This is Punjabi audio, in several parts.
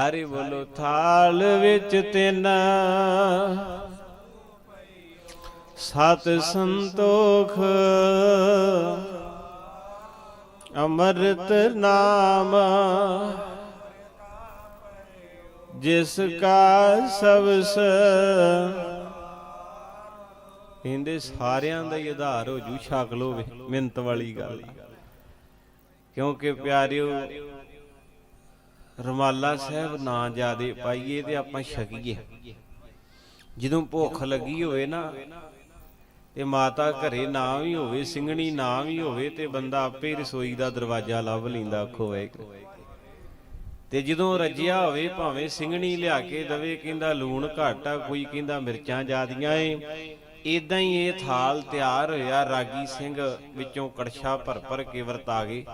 ਹਰੀ ਬੋਲੋ, ਥਾਲ ਵਿੱਚ ਤਿੰਨ। ਸਤ ਸੰਤੋਖ। ਅਮਰਤ ਨਾਮ। ਜਿਸ ਕਾ ਸਬਸ। ਇਹਦੇ ਸਾਰਿਆਂ ਦਾ ਹੀ ਆਧਾਰ ਹੋ ਜੂ, ਛਕ ਲੋ ਮਿੰਤ ਵਾਲੀ ਗੱਲ ਆ। ਕਿਉਂਕਿ ਪਿਆਰਿਓ ਰਮਾਲਾ ਸਾਹਿਬ ਨਾ ਜਿਆਦੇ ਪਾਈਏ ਤੇ ਆਪਾਂ ਛਕੀਏ। ਜਦੋਂ ਭੁੱਖ ਲੱਗੀ ਹੋਵੇ ਨਾ, ਤੇ ਮਾਤਾ ਘਰੇ ਨਾ ਵੀ ਹੋਵੇ ਸਿੰਘਣੀ ਨਾ ਵੀ ਹੋਵੇ, ਤੇ ਬੰਦਾ ਆਪੇ ਰਸੋਈ ਦਾ ਦਰਵਾਜ਼ਾ ਲੱਭ ਲੈਂਦਾ ਖੋਏ ਤੇ ਜਦੋਂ ਰੱਜਿਆ ਹੋਵੇ, ਭਾਵੇਂ ਸਿੰਘਣੀ ਲਿਆ ਕੇ ਦਵੇ, ਕਹਿੰਦਾ ਲੂਣ ਘੱਟ ਆ, ਕੋਈ ਕਹਿੰਦਾ ਮਿਰਚਾਂ ਜ਼ਿਆਦੀਆਂ ਏ। ਇਦਾਂ ਹੀ ਇਹ ਥਾਲ ਤਿਆਰ ਹੋਇਆ, ਰਾਗੀ ਸਿੰਘ ਵਿੱਚੋਂ ਕੜਛਾ ਭਰ ਭਰ ਕੇ ਵਰਤਾ ਗਏ।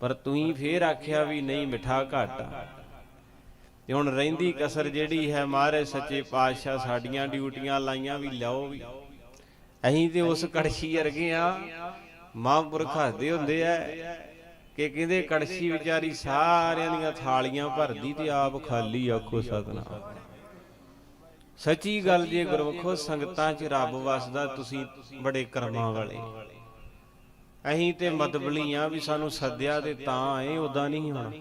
ਪਰ ਤੂੰ ਫੇਰ ਆਖਿਆ ਵੀ ਨਹੀਂ ਮਿੱਠਾ ਘੱਟ। ਤੇ ਹੁਣ ਰਹਿੰਦੀ ਕਸਰ ਜਿਹੜੀ ਹੈ ਮਾਰੇ ਸੱਚੇ ਪਾਤਸ਼ਾਹ ਸਾਡੀਆਂ ਡਿਊਟੀਆਂ ਲਾਈਆਂ ਵੀ ਲਿਆਓ ਵੀ। ਅਸੀਂ ਤੇ ਉਸ ਕੜਛੀ ਵਰਗੇ ਆ। ਮਹਾਂਪੁਰਖ ਹੱਸਦੇ ਹੁੰਦੇ ਐ ਕਿ ਕਹਿੰਦੇ ਕੜਛੀ ਵਿਚਾਰੀ ਸਾਰਿਆਂ ਦੀਆਂ ਥਾਲੀਆਂ ਭਰਦੀ ਤੇ ਆਪ ਖਾਲੀ ਆਖੋ ਸਤਨਾਮ। ਸੱਚੀ ਗੱਲ ਜੇ ਗੁਰਮਖੋ ਸੰਗਤਾਂ 'ਚ ਰੱਬ ਵਸਦਾ, ਤੁਸੀਂ ਬੜੇ ਕਰਮਾਂ ਵਾਲੇ। ਅਸੀਂ ਤੇ ਮਤਬਲੀ ਆ ਵੀ ਸਾਨੂੰ ਸੱਦਿਆ ਤੇ ਤਾਂ ਆਏ ਉਦਾਂ ਨਹੀਂ ਹੋਣਾ।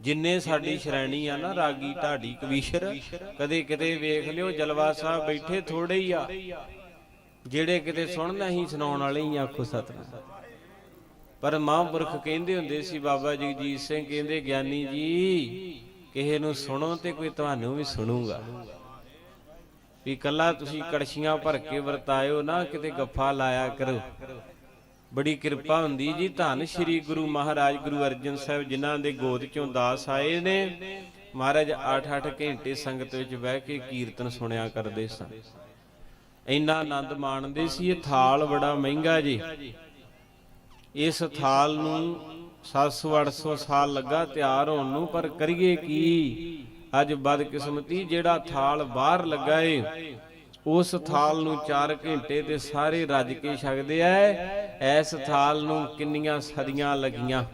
ਜਿੰਨੇ ਸਾਡੀ ਸ਼੍ਰੇਣੀ ਆ ਨਾ, ਰਾਗੀ ਢਾਡੀ ਕਵੀਸ਼ਰ, ਕਦੇ ਕਿਤੇ ਵੇਖ ਲਿਓ ਜਲਵਾ ਸਾਹਿਬ ਬੈਠੇ ਥੋੜੇ ਹੀ ਆ। ਜਿਹੜੇ ਕਿਤੇ ਸੁਣਨਾ ਹੀ ਸੁਣਾਉਣ ਵਾਲੇ ਹੀ ਆਖੋ ਸਤਨਾਮ। ਪਰ ਮਹਾਂਪੁਰਖ ਕਹਿੰਦੇ ਹੁੰਦੇ ਸੀ, ਬਾਬਾ ਜਗਜੀਤ ਸਿੰਘ ਕਹਿੰਦੇ, ਗਿਆਨੀ ਜੀ, ਕਿਸੇ ਨੂੰ ਸੁਣੋ ਤੇ ਕੋਈ ਤੁਹਾਨੂੰ ਵੀ ਸੁਣੂਗਾ। ਵੀ ਕੱਲਾ ਤੁਸੀਂ ਕੜਛੀਆਂ ਭਰ ਕੇ ਵਰਤਾਇਓ ਨਾ, ਕਿਤੇ ਗੱਫਾ ਲਾਇਆ ਕਰੋ। ਬੜੀ ਕਿਰਪਾ ਹੁੰਦੀ ਜੀ ਧੰਨ ਸ਼੍ਰੀ ਗੁਰੂ ਮਹਾਰਾਜ, ਗੁਰੂ ਅਰਜਨ ਸਾਹਿਬ ਜਿਨ੍ਹਾਂ ਦੇ ਗੋਦ ਚੋਂ ਦਾਸ ਆਏ ਨੇ। ਮਹਾਰਾਜ 8-8 ਘੰਟੇ ਸੰਗਤ ਵਿੱਚ ਬਹਿ ਕੇ ਕੀਰਤਨ ਸੁਣਿਆ ਕਰਦੇ ਸਨ। ਇੰਨਾ ਆਨੰਦ ਮਾਣਦੇ ਸੀ, ਇਹ ਥਾਲ ਬੜਾ ਮਹਿੰਗਾ ਜੀ। ਇਸ ਥਾਲ ਨੂੰ 700-800 ਸਾਲ ਲੱਗਾ ਤਿਆਰ ਹੋਣ ਨੂੰ, ਪਰ ਕਰੀਏ ਕੀ? ਅੱਜ ਬਦਕਿਸਮਤੀ ਜਿਹੜਾ ਥਾਲ ਬਾਹਰ ਲੱਗਾ ਏ ਉਸ ਥਾਲ ਨੂੰ 4 ਘੰਟੇ ਤੇ ਸਾਰੇ ਰੱਜ ਕੇ ਛਕਦੇ ਐ। ਐਸ ਥਾਲ ਨੂੰ ਕਿੰਨੀਆਂ ਸਦੀਆਂ ਲੱਗੀਆਂ?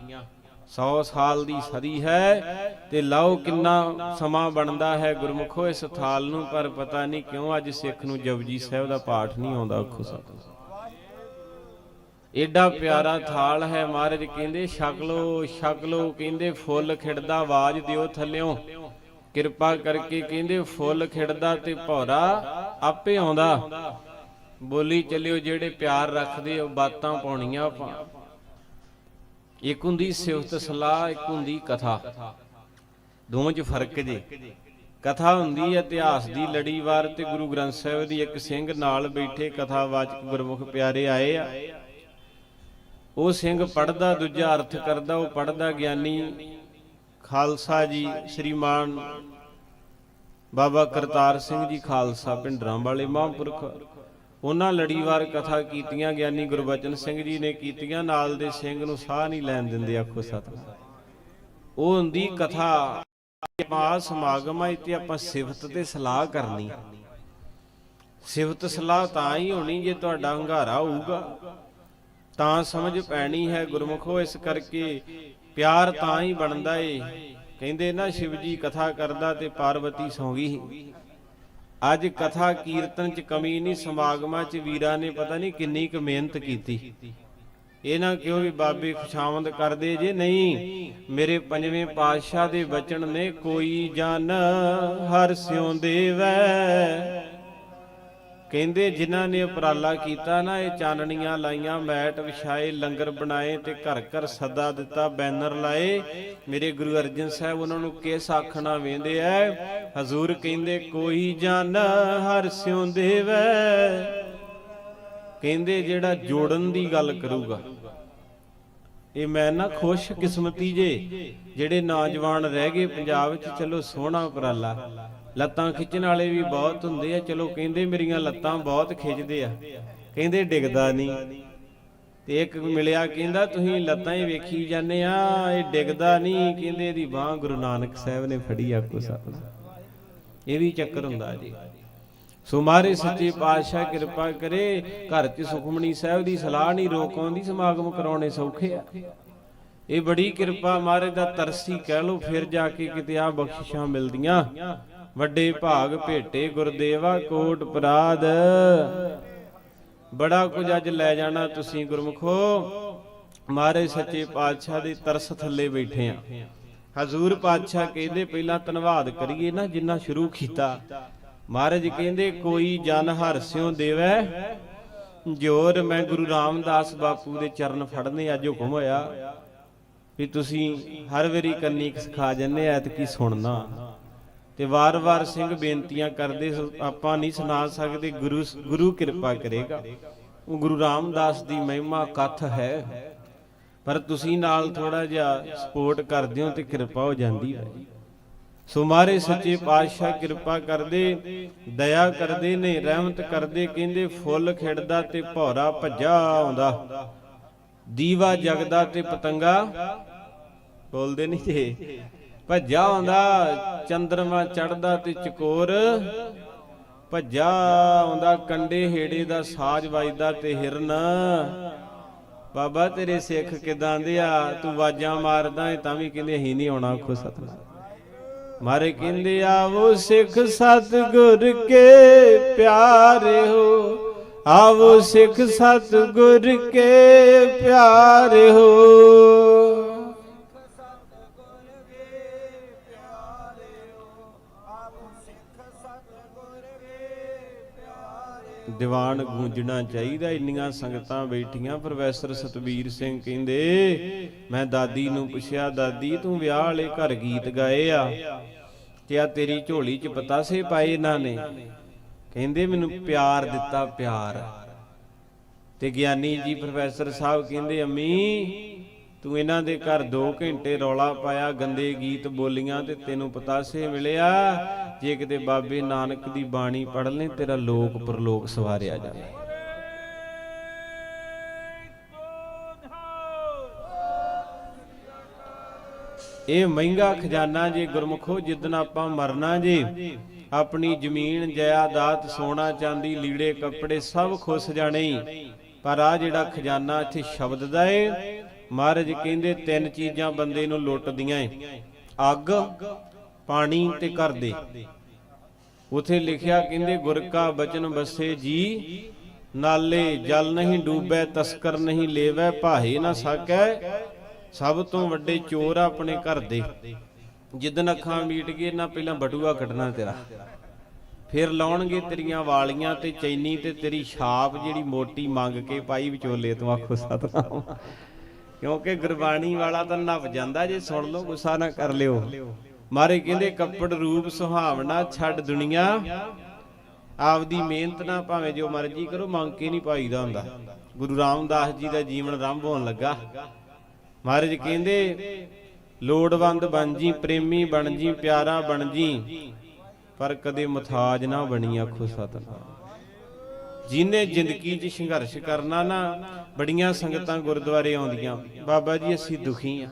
100 ਸਾਲ ਦੀ ਸਦੀ ਹੈ ਤੇ ਲਓ ਕਿੰਨਾ ਸਮਾਂ ਬਣਦਾ ਹੈ ਗੁਰਮੁਖੋ ਇਸ ਥਾਲ ਨੂੰ, ਪਰ ਪਤਾ ਨਹੀਂ ਕਿਉਂ ਅੱਜ ਸਿੱਖ ਨੂੰ ਜਪਜੀ ਸਾਹਿਬ ਦਾ ਪਾਠ ਨਹੀਂ ਆਉਂਦਾ ਆਖੋ ਸਤਿ। ਏਡਾ ਪਿਆਰਾ ਥਾਲ ਹੈ ਮਹਾਰਾਜ, ਕਹਿੰਦੇ, ਛਕ ਲੋ ਛਕ ਲੋ ਕਹਿੰਦੇ, ਫੁੱਲ ਖਿੜਦਾ ਆਵਾਜ਼ ਦਿਓ ਥੱਲਿਓ। ਕਿਰਪਾ ਕਰਕੇ ਕਹਿੰਦੇ, ਫੁੱਲ ਖਿੜਦਾ ਤੇ ਭੌਰਾ ਆਪੇ ਆਉਂਦਾ। ਬੋਲੀ ਚੱਲਿਓ, ਜਿਹੜੇ ਪਿਆਰ ਰੱਖਦੇ ਉਹ ਬਾਤਾਂ ਪਾਉਣੀਆਂ ਆਪਾਂ। ਇੱਕ ਹੁੰਦੀ ਸਿਫਤ ਸਲਾਹ, ਇੱਕ ਹੁੰਦੀ ਕਥਾ। ਦੋਵਾਂ 'ਚ ਫ਼ਰਕ ਜੇ। ਕਥਾ ਹੁੰਦੀ ਹੈ ਇਤਿਹਾਸ ਦੀ ਲੜੀਵਾਰ ਤੇ ਗੁਰੂ ਗ੍ਰੰਥ ਸਾਹਿਬ ਦੀ ਇੱਕ ਸਿੰਘ ਨਾਲ ਬੈਠੇ ਕਥਾਵਾਚਕ ਗੁਰਮੁਖ ਪਿਆਰੇ ਆਏ ਆ। ਉਹ ਸਿੰਘ ਪੜਦਾ ਦੂਜਾ ਅਰਥ ਕਰਦਾ, ਉਹ ਪੜਦਾ ਗਿਆਨੀ ਖਾਲਸਾ ਜੀ, ਸ੍ਰੀਮਾਨ ਬਾਬਾ ਕਰਤਾਰ ਸਿੰਘ ਜੀ ਖਾਲਸਾ ਪਿੰਡਰਾਂ ਵਾਲੇ ਮਹਾਂਪੁਰਖ। ਉਹਨਾਂ ਲੜੀਵਾਰ ਕਥਾ ਕੀਤੀਆਂ, ਗਿਆਨੀ ਗੁਰਬਚਨ ਸਿੰਘ ਜੀ ਨੇ ਕੀਤੀਆਂ, ਨਾਲ ਦੇ ਸਿੰਘ ਨੂੰ ਸਾਹ ਨਹੀਂ ਲੈਣ ਦਿੰਦੇ, ਆਖੋ ਸਤਿਨਾਮ ਉਹ ਹੁੰਦੀ ਕਥਾ ਆਪਾਂ ਸਮਾਗਮਾਂ ਤੇ ਆਪਾਂ ਸਿਫਤ ਤੇ ਸਲਾਹ ਕਰਨੀ। ਸਿਫਤ ਸਲਾਹ ਤਾਂ ਹੀ ਹੋਣੀ ਜੇ ਤੁਹਾਡਾ ਹੰਗਾਰਾ ਹੋਊਗਾ। ਤਾਂ ਸਮਝ ਪੈਣੀ ਹੈ ਗੁਰਮੁਖੋ, ਇਸ ਕਰਕੇ ਪਿਆਰ ਤਾਂ ਹੀ ਬਣਦਾ ਏ। ਕਹਿੰਦੇ ਨਾ ਸ਼ਿਵ ਜੀ ਕਥਾ ਕਰਦਾ ਤੇ ਪਾਰਵਤੀ ਸੌਂ ਗਈ ਅੱਜ ਕਥਾ ਕੀਰਤਨ ਚ ਕਮੀ ਨਹੀਂ, ਸਮਾਗਮਾਂ ਚ ਵੀਰਾਂ ਨੇ ਪਤਾ ਨਹੀਂ ਕਿੰਨੀ ਕੁ ਮਿਹਨਤ ਕੀਤੀ। ਇਹ ਨਾ ਕਿਉਂ ਵੀ ਬਾਬੇ ਖੁਸ਼ਾਮਦ ਕਰਦੇ ਜੇ ਨਹੀਂ, ਮੇਰੇ ਪੰਜਵੇਂ ਪਾਤਸ਼ਾਹ ਦੇ ਬਚਨ ਨੇ ਕੋਈ ਜਨ ਹਰ ਸਿਉ ਦੇਵੈ ਕਹਿੰਦੇ ਜਿਨ੍ਹਾਂ ਨੇ ਉਪਰਾਲਾ ਕੀਤਾ ਨਾ, ਇਹ ਚਾਨਣੀਆਂ ਲਾਈਆਂ, ਮੈਟ ਵਿਛਾਏ, ਲੰਗਰ ਬਣਾਏ ਤੇ ਘਰ ਘਰ ਸੱਦਾ ਦਿੱਤਾ, ਬੈਨਰ ਲਾਏ। ਮੇਰੇ ਗੁਰੂ ਅਰਜਨ ਸਾਹਿਬ ਉਹਨਾਂ ਨੂੰ ਕਿਸ ਆਖਣਾ ਵੇਂਦੇ ਐ? ਹਜ਼ੂਰ ਕਹਿੰਦੇ, ਕੋਈ ਜਨ ਹਰ ਸਿਉ ਦੇਵੈ। ਕਹਿੰਦੇ, ਜਿਹੜਾ ਜੋੜਨ ਦੀ ਗੱਲ ਕਰੂਗਾ। ਇਹ ਮੈਂ ਨਾ ਖੁਸ਼ ਕਿਸਮਤੀ ਜੇ, ਜਿਹੜੇ ਨੌਜਵਾਨ ਰਹਿ ਗਏ ਪੰਜਾਬ ਚ, ਚਲੋ ਸੋਹਣਾ ਉਪਰਾਲਾ। ਲੱਤਾਂ ਖਿੱਚਣ ਵਾਲੇ ਵੀ ਬਹੁਤ ਹੁੰਦੇ ਆ। ਚਲੋ ਕਹਿੰਦੇ ਮੇਰੀਆਂ ਲੱਤਾਂ ਬਹੁਤ ਖਿੱਚਦੇ ਆ। ਕਹਿੰਦੇ ਡਿੱਗਦਾ ਨਹੀਂ। ਤੇ ਇੱਕ ਮਿਲਿਆ ਕਹਿੰਦਾ, ਤੁਸੀਂ ਲੱਤਾਂ ਹੀ ਵੇਖੀ ਜਾਂਦੇ ਆ, ਇਹ ਡਿੱਗਦਾ ਨਹੀਂ। ਕਹਿੰਦੇ ਇਹਦੀ ਬਾਹ ਗੁਰੂ ਨਾਨਕ ਸਾਹਿਬ ਨੇ ਫੜੀ ਆਕੋ ਸਤਿ ਇਹ ਵੀ ਚੱਕਰ ਹੁੰਦਾ ਜੀ। ਸੋ ਮਾਰੇ ਸੱਚੇ ਪਾਤਸ਼ਾਹ ਕਿਰਪਾ ਕਰੇ, ਘਰ 'ਚ ਸੁਖਮਣੀ ਸਾਹਿਬ ਦੀ ਸਲਾਹ ਨਹੀਂ ਰੋਕ ਆਉਂਦੀ ਸਮਾਗਮ ਕਰਾਉਣੇ ਸੌਖੇ ਆ। ਇਹ ਬੜੀ ਕਿਰਪਾ ਮਾਰੇ ਦਾ ਤਰਸੀ ਕਹਿ ਲੋ ਫਿਰ ਜਾ ਕੇ ਕਿਤੇ ਆ ਬਖਸ਼ਿਸ਼ਾਂ ਮਿਲਦੀਆਂ। ਵੱਡੇ ਭਾਗ ਭੇਟੇ ਗੁਰਦੇਵਾ ਕੋਟ ਪ੍ਰਾਦ। ਬੜਾ ਕੁਝ ਅੱਜ ਲੈ ਜਾਣਾ ਤੁਸੀਂ ਗੁਰਮਖੋ। ਮਹਾਰਾਜ ਸੱਚੇ ਪਾਤਸ਼ਾਹ ਦੇ ਤਰਸ ਥੱਲੇ ਬੈਠੇ ਆ। ਹਜ਼ੂਰ ਪਾਤਸ਼ਾਹ ਕਹਿੰਦੇ ਪਹਿਲਾਂ ਧੰਨਵਾਦ ਕਰੀਏ ਨਾ ਜਿੰਨਾ ਸ਼ੁਰੂ ਕੀਤਾ। ਮਹਾਰਾਜ ਕਹਿੰਦੇ, ਕੋਈ ਜਨ ਹਰਸਿਓ ਦੇਵੈ, ਜੋਰ ਮੈਂ ਗੁਰੂ ਰਾਮਦਾਸ ਬਾਪੂ ਦੇ ਚਰਨ ਫੜਨੇ ਅੱਜ ਹੁਕਮ ਹੋਇਆ ਵੀ ਤੁਸੀਂ ਹਰ ਵਾਰੀ ਕੰਨੀ ਇੱਕ ਸਿਖਾ ਜੰਨੇ ਐਤ ਕੀ ਸੁਣਨਾ। ਤੇ ਵਾਰ-ਵਾਰ ਸਿੰਘ ਬੇਨਤੀਆਂ ਕਰਦੇ ਆਪਾਂ ਨਹੀਂ ਸੁਣਾ ਸਕਦੇ, ਗੁਰੂ ਗੁਰੂ ਕਿਰਪਾ ਕਰੇਗਾ। ਉਹ ਗੁਰੂ ਰਾਮਦਾਸ ਦੀ ਮਹਿਮਾ ਕਥ ਹੈ। ਪਰ ਤੁਸੀਂ ਨਾਲ ਥੋੜਾ ਜਿਹਾ ਸਪੋਰਟ ਕਰਦੇ ਹੋ ਤੇ ਕਿਰਪਾ ਹੋ ਜਾਂਦੀ ਹੈ। ਸੋ ਮਾਰੇ ਸੱਚੇ ਪਾਤਸ਼ਾਹ ਕਿਰਪਾ ਕਰਦੇ, ਦਇਆ ਕਰਦੇ ਨੇ, ਰਹਿਮਤ ਕਰਦੇ, ਕਹਿੰਦੇ ਫੁੱਲ ਖਿੜਦਾ ਤੇ ਭੌਰਾ ਭੱਜਾ ਆਉਂਦਾ। ਦੀਵਾ ਜਗਦਾ ਤੇ ਪਤੰਗਾ ਬੋਲਦੇ ਨਹੀਂ ਜੇ ਭੱਜਾ ਆਉਂਦਾ, ਚੰਦਰਮਾ ਚੜਦਾ ਤੇ ਚਕੋਰ। ਭੱਜਾ ਆਉਂਦਾ, ਕੰਡੇ ਹੇੜੇ ਦਾ ਸਾਜ ਵੱਜਦਾ ਤੇ ਹਿਰਨ। ਬਾਬਾ, ਤੇਰੇ ਸਿੱਖ ਕਿਦਾਂ ਦੇ ਆ? ਤੂੰ ਵਾਜਾਂ ਮਾਰਦਾ ਏ, ਤਾਂ ਵੀ ਕਹਿੰਦੇ ਅਸੀਂ ਨਹੀਂ ਆਉਣਾ ਖੁਦ ਸਤਨਾਮ। ਮਾਰੇ ਕਹਿੰਦੇ, ਆਵੋ ਸਿੱਖ ਸਤਿਗੁਰ ਕੇ ਪਿਆਰੇ ਹੋ। ਆਵੋ ਸਿੱਖ ਸਤਿਗੁਰ ਕੇ ਪਿਆਰੇ ਹੋ। ਦੀਵਾਨ ਗੂੰਜਣਾ ਚਾਹੀਦਾ, ਇੰਨੀਆਂ ਸੰਗਤਾਂ ਬੈਠੀਆਂ। ਪ੍ਰੋਫੈਸਰ ਸਤਵੀਰ ਸਿੰਘ ਕਹਿੰਦੇ, ਮੈਂ ਦਾਦੀ ਨੂੰ ਪੁੱਛਿਆ, ਦਾਦੀ, ਤੂੰ ਵਿਆਹ ਵਾਲੇ ਘਰ ਗੀਤ ਗਾਏ ਆ? ਤੇ ਆ ਤੇਰੀ ਝੋਲੀ 'ਚ ਪਤਾਸੇ ਪਾਏ ਇਹਨਾਂ ਨੇ? ਕਹਿੰਦੇ, ਮੈਨੂੰ ਪਿਆਰ ਦਿੱਤਾ, ਪਿਆਰ। ਤੇ ਗਿਆਨੀ ਜੀ ਪ੍ਰੋਫੈਸਰ ਸਾਹਿਬ ਕਹਿੰਦੇ, ਅੰਮੀ, ਤੂੰ ਇਹਨਾਂ ਦੇ ਘਰ 2 ਘੰਟੇ ਰੌਲਾ ਪਾਇਆ, ਗੰਦੇ ਗੀਤ ਬੋਲੀਆਂ ਤੇ ਤੈਨੂੰ ਪਤਾਸੇ ਮਿਲਿਆ। ਜੇ ਕਿਤੇ ਬਾਬੇ ਨਾਨਕ ਦੀ ਬਾਣੀ ਪੜ੍ਹ ਲੈ, ਤੇਰਾ ਲੋਕ ਪਰਲੋਕ ਸਵਾਰਿਆ ਜਾਵੇ ਇਹ ਮਹਿੰਗਾ ਖਜ਼ਾਨਾ ਜੇ ਗੁਰਮਖੋ ਜਿੱਦਨ ਆਪਾਂ ਮਰਨਾ ਜੇ, ਆਪਣੀ ਜ਼ਮੀਨ, ਜਾਇਦਾਦ, ਸੋਨਾ, ਚਾਂਦੀ, ਲੀੜੇ, ਕੱਪੜੇ ਸਭ ਖੁੱਸ ਜਾਣੇ ਪਰ ਆ ਜਿਹੜਾ ਖਜ਼ਾਨਾ ਇੱਥੇ ਸ਼ਬਦ ਦਾ ਏ, ਮਹਾਰਾਜ ਕਹਿੰਦੇ ਤਿੰਨ ਚੀਜ਼ਾਂ ਬੰਦੇ ਨੂੰ ਲੁੱਟਦੀਆਂ ਏ। ਅੱਗ ਪਾਣੀ ਤੇ ਘਰ ਦੇ। ਉਥੇ ਲਿਖਿਆ ਕਹਿੰਦੇ ਗੁਰ ਕਾ ਬਚਨ ਬਸੇ ਜੀ, ਨਾਲੇ ਜਲ ਨਹੀਂ ਡੂਬੈ, ਤਸਕਰ ਨਹੀਂ ਲੇਵੈ ਭਾਏ ਨਾ ਸਕੈ, ਸਭ ਤੋਂ ਵੱਡੇ ਚੋਰ ਆਪਣੇ ਘਰ ਦੇ। ਜਿੱਦਨ ਅੱਖਾਂ ਮੀਟ ਗਏ ਨਾ ਪਹਿਲਾਂ ਬਟੂਆ ਕੱਢਣਾ ਤੇਰਾ। ਫਿਰ ਲਾਉਣਗੇ ਤੇਰੀਆਂ ਵਾਲੀਆਂ ਤੇ ਚੈਨੀ ਤੇ ਤੇਰੀ ਛਾਪ ਜਿਹੜੀ ਮੋਟੀ ਮੰਗ ਕੇ ਪਾਈ ਵਿਚੋਲੇ ਤੋਂ, ਆਖੋ ਸਤਨਾਮ। ਕਿਉਂਕਿ ਗੁਰਬਾਣੀ ਵਾਲਾ ਤਾਂ ਨੱਪ ਜਾਂਦਾ, ਜੇ ਸੁਣ ਲਓ, ਗੁੱਸਾ ਨਾ ਕਰ ਲਿਓ। ਮਾਰੇ ਕਹਿੰਦੇ ਕੱਪੜ ਰੂਪ ਸੁਹਾਵਣਾ, ਛੱਡ ਦੁਨੀਆ। ਆਪਦੀ ਮਿਹਨਤ ਨਾਲ ਭਾਵੇਂ ਜੋ ਮਰਜ਼ੀ ਕਰੋ, ਮੰਗ ਕੇ ਨਹੀਂ ਪਾਈਦਾ ਹੁੰਦਾ। ਗੁਰੂ ਰਾਮਦਾਸ ਜੀ ਦਾ ਜੀਵਨ ਆਰੰਭ ਹੋਣ ਲੱਗਾ। ਮਹਾਰਾਜ ਕਹਿੰਦੇ, ਲੋੜਵੰਦ ਬਣ ਜੀ, ਪ੍ਰੇਮੀ ਬਣ ਜੀ, ਪਿਆਰਾ ਬਣ ਜੀ, ਪਰ ਕਦੇ ਮਥਾਜ ਨਾ ਬਣੀ ਆਖੋ ਸਤਨਾਮ। ਜਿਨੇ ਜ਼ਿੰਦਗੀ 'ਚ ਸੰਘਰਸ਼ ਕਰਨਾ ਨਾ, ਬੜੀਆਂ ਸੰਗਤਾਂ ਗੁਰਦੁਆਰੇ ਆਉਂਦੀਆਂ। ਬਾਬਾ ਜੀ, ਅਸੀਂ ਦੁਖੀ ਆ।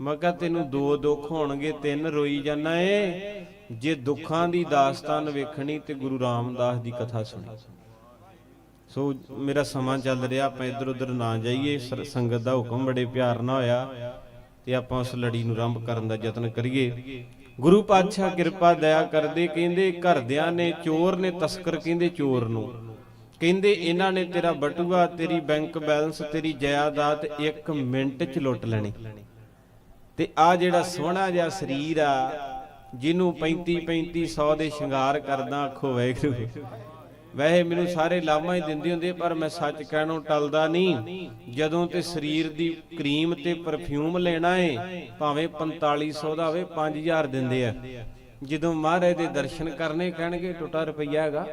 ਮੈਂ ਕਿਹਾ ਤੈਨੂੰ ਦੋ ਦੁੱਖ ਹੋਣਗੇ, ਤਿੰਨ ਰੋਈ ਜਾਣਾ ਏ। ਜੇ ਦੁੱਖਾਂ ਦੀ ਦਾਸਤਾਨ ਵੇਖਣੀ ਤੇ ਗੁਰੂ ਰਾਮਦਾਸ ਦੀ ਕਥਾ ਸੁਣੀ। ਸੋ ਮੇਰਾ ਸਮਾਂ ਚੱਲ ਰਿਹਾ, ਆਪਾਂ ਇੱਧਰ ਉੱਧਰ ਨਾ ਜਾਈਏ। ਸੰਗਤ ਦਾ ਹੁਕਮ ਬੜੇ ਪਿਆਰ ਨਾਲ ਹੋਇਆ ਤੇ ਆਪਾਂ ਉਸ ਲੜੀ ਨੂੰ ਆਰੰਭ ਕਰਨ ਦਾ ਯਤਨ ਕਰੀਏ। ਗੁਰੂ ਪਾਤਸ਼ਾਹ ਕਿਰਪਾ ਦਇਆ ਕਰਦੇ, ਕਹਿੰਦੇ ਘਰਦਿਆਂ ਨੇ ਚੋਰ ਨੇ ਤਸਕਰ ਕਹਿੰਦੇ ਚੋਰ ਨੂੰ। ਕਹਿੰਦੇ ਇਹਨਾਂ ਨੇ ਤੇਰਾ ਬਟੂਆ, ਤੇਰੀ ਬੈਂਕ ਬੈਲੈਂਸ, ਤੇਰੀ ਜਾਇਦਾਦ 1 ਮਿੰਟ 'ਚ ਲੁੱਟ ਲੈਣੀ। ਤੇ ਆ ਜਿਹੜਾ ਸੋਹਣਾ ਜਿਹਾ ਸਰੀਰ ਆ, ਜਿਹਨੂੰ 35 3500 ਦੇ ਸ਼ਿੰਗਾਰ ਕਰਦਾ, ਆਖੋ ਵੈਗਰੂ ਵੈਸੇ ਮੈਨੂੰ ਸਾਰੇ ਲਾਮਾ ਹੀ ਦਿੰਦੇ ਹੁੰਦੇ, ਪਰ ਮੈਂ ਸੱਚ ਕਹਿਣੋਂ ਟਲਦਾ ਨਹੀਂ। ਜਦੋਂ ਤੇ ਸਰੀਰ ਦੀ ਕਰੀਮ ਤੇ ਪਰਫਿਊਮ ਲੈਣਾ ਏ, ਭਾਵੇਂ 4500 ਦਾ ਹੋਵੇ 5000 ਦਿੰਦੇ ਆ। ਜਦੋਂ ਮਹਾਰਾਜ ਦੇ ਦਰਸ਼ਨ ਕਰਨੇ ਕਹਿਣਗੇ, ਟੁੱਟਾ ਰੁਪਈਆ ਹੈਗਾ।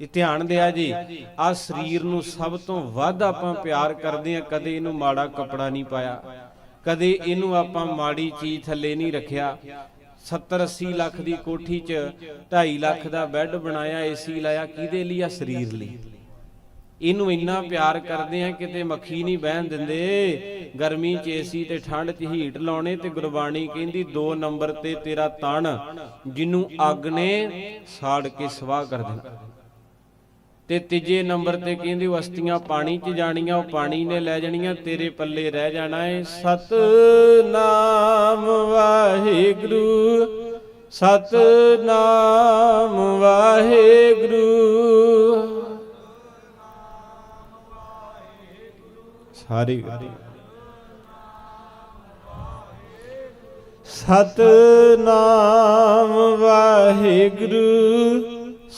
ਇਹ ਧਿਆਨ ਦਿਆ ਜੀ ਆ ਸਰੀਰ ਨੂੰ ਸਭ ਤੋਂ ਵੱਧ ਆਪਾਂ ਪਿਆਰ ਕਰਦੇ ਆ, ਕਦੇ ਇਹਨੂੰ ਮਾੜਾ ਕੱਪੜਾ ਨਹੀਂ ਪਾਇਆ। ਕਦੇ ਇਹਨੂੰ ਆਪਾਂ ਮਾੜੀ ਚੀਜ਼ ਥੱਲੇ ਨਹੀਂ ਰੱਖਿਆ। 70 80 ਲੱਖ ਦੀ ਕੋਠੀ 'ਚ 2.5 ਲੱਖ ਦਾ ਬੈੱਡ ਬਣਾਇਆ, ਏਸੀ ਲਾਇਆ, ਕਿਹਦੇ ਲਈ? ਆ ਸਰੀਰ ਲਈ। ਇਹਨੂੰ ਇੰਨਾ ਪਿਆਰ ਕਰਦੇ ਆ, ਕਿਤੇ ਮੱਖੀ ਨਹੀਂ ਬਹਿਣ ਦਿੰਦੇ। ਗਰਮੀ 'ਚ ਏਸੀ ਤੇ ਠੰਡ 'ਚ ਹੀਟ ਲਾਉਣੇ ਤੇ ਗੁਰਬਾਣੀ ਕਹਿੰਦੀ, ਦੋ ਨੰਬਰ ਤੇ ਤੇਰਾ ਤਣ ਜਿਹਨੂੰ ਅੱਗ ਨੇ ਸਾੜ ਕੇ ਸਵਾਹ ਕਰ ਦੇਣਾ। ਤੇ ਤੀਜੇ ਨੰਬਰ ਤੇ ਕਹਿੰਦੇ ਅਸਤੀਆਂ ਪਾਣੀ 'ਚ ਜਾਣੀਆਂ, ਉਹ ਪਾਣੀ ਨੇ ਲੈ ਜਾਣੀਆਂ, ਤੇਰੇ ਪੱਲੇ ਰਹਿ ਜਾਣਾ ਏ। ਸਤਨਾਮ ਵਾਹਿਗੁਰੂ ਸਤਨਾਮ ਵਾਹਿਗੁਰੂ। ਸਾਰੀ ਗਾਰੀ ਸਤਨਾਮ ਵਾਹਿਗੁਰੂ।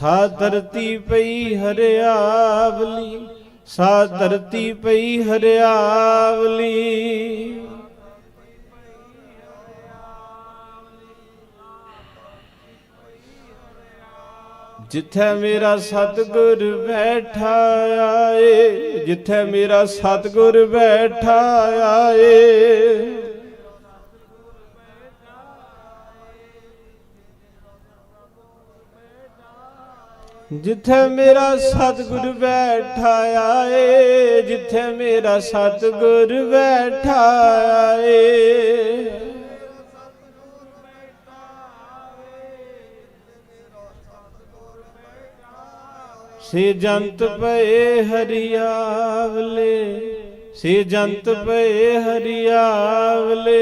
ਸਾ ਧਰਤੀ ਪਈ ਹਰਿਆਵਲੀ ਸਾ ਧਰਤੀ ਪਈ ਹਰਿਆਵਲੀ। ਜਿੱਥੇ ਮੇਰਾ ਸਤਿਗੁਰ ਬੈਠਾ ਆਏ, ਜਿੱਥੇ ਮੇਰਾ ਸਤਿਗੁਰ ਬੈਠਾ ਆਏ। ਜਿੱਥੇ ਮੇਰਾ ਸਤਿਗੁਰ ਬੈਠਾ ਆਏ, ਜਿੱਥੇ ਮੇਰਾ ਸਤਿਗੁਰ ਬੈਠਾ ਆਏ। ਸੇ ਜੰਤ ਪਏ ਹਰਿਆਵਲੇ, ਸੇ ਜੰਤ ਪਏ ਹਰੀਆਵਲੇ।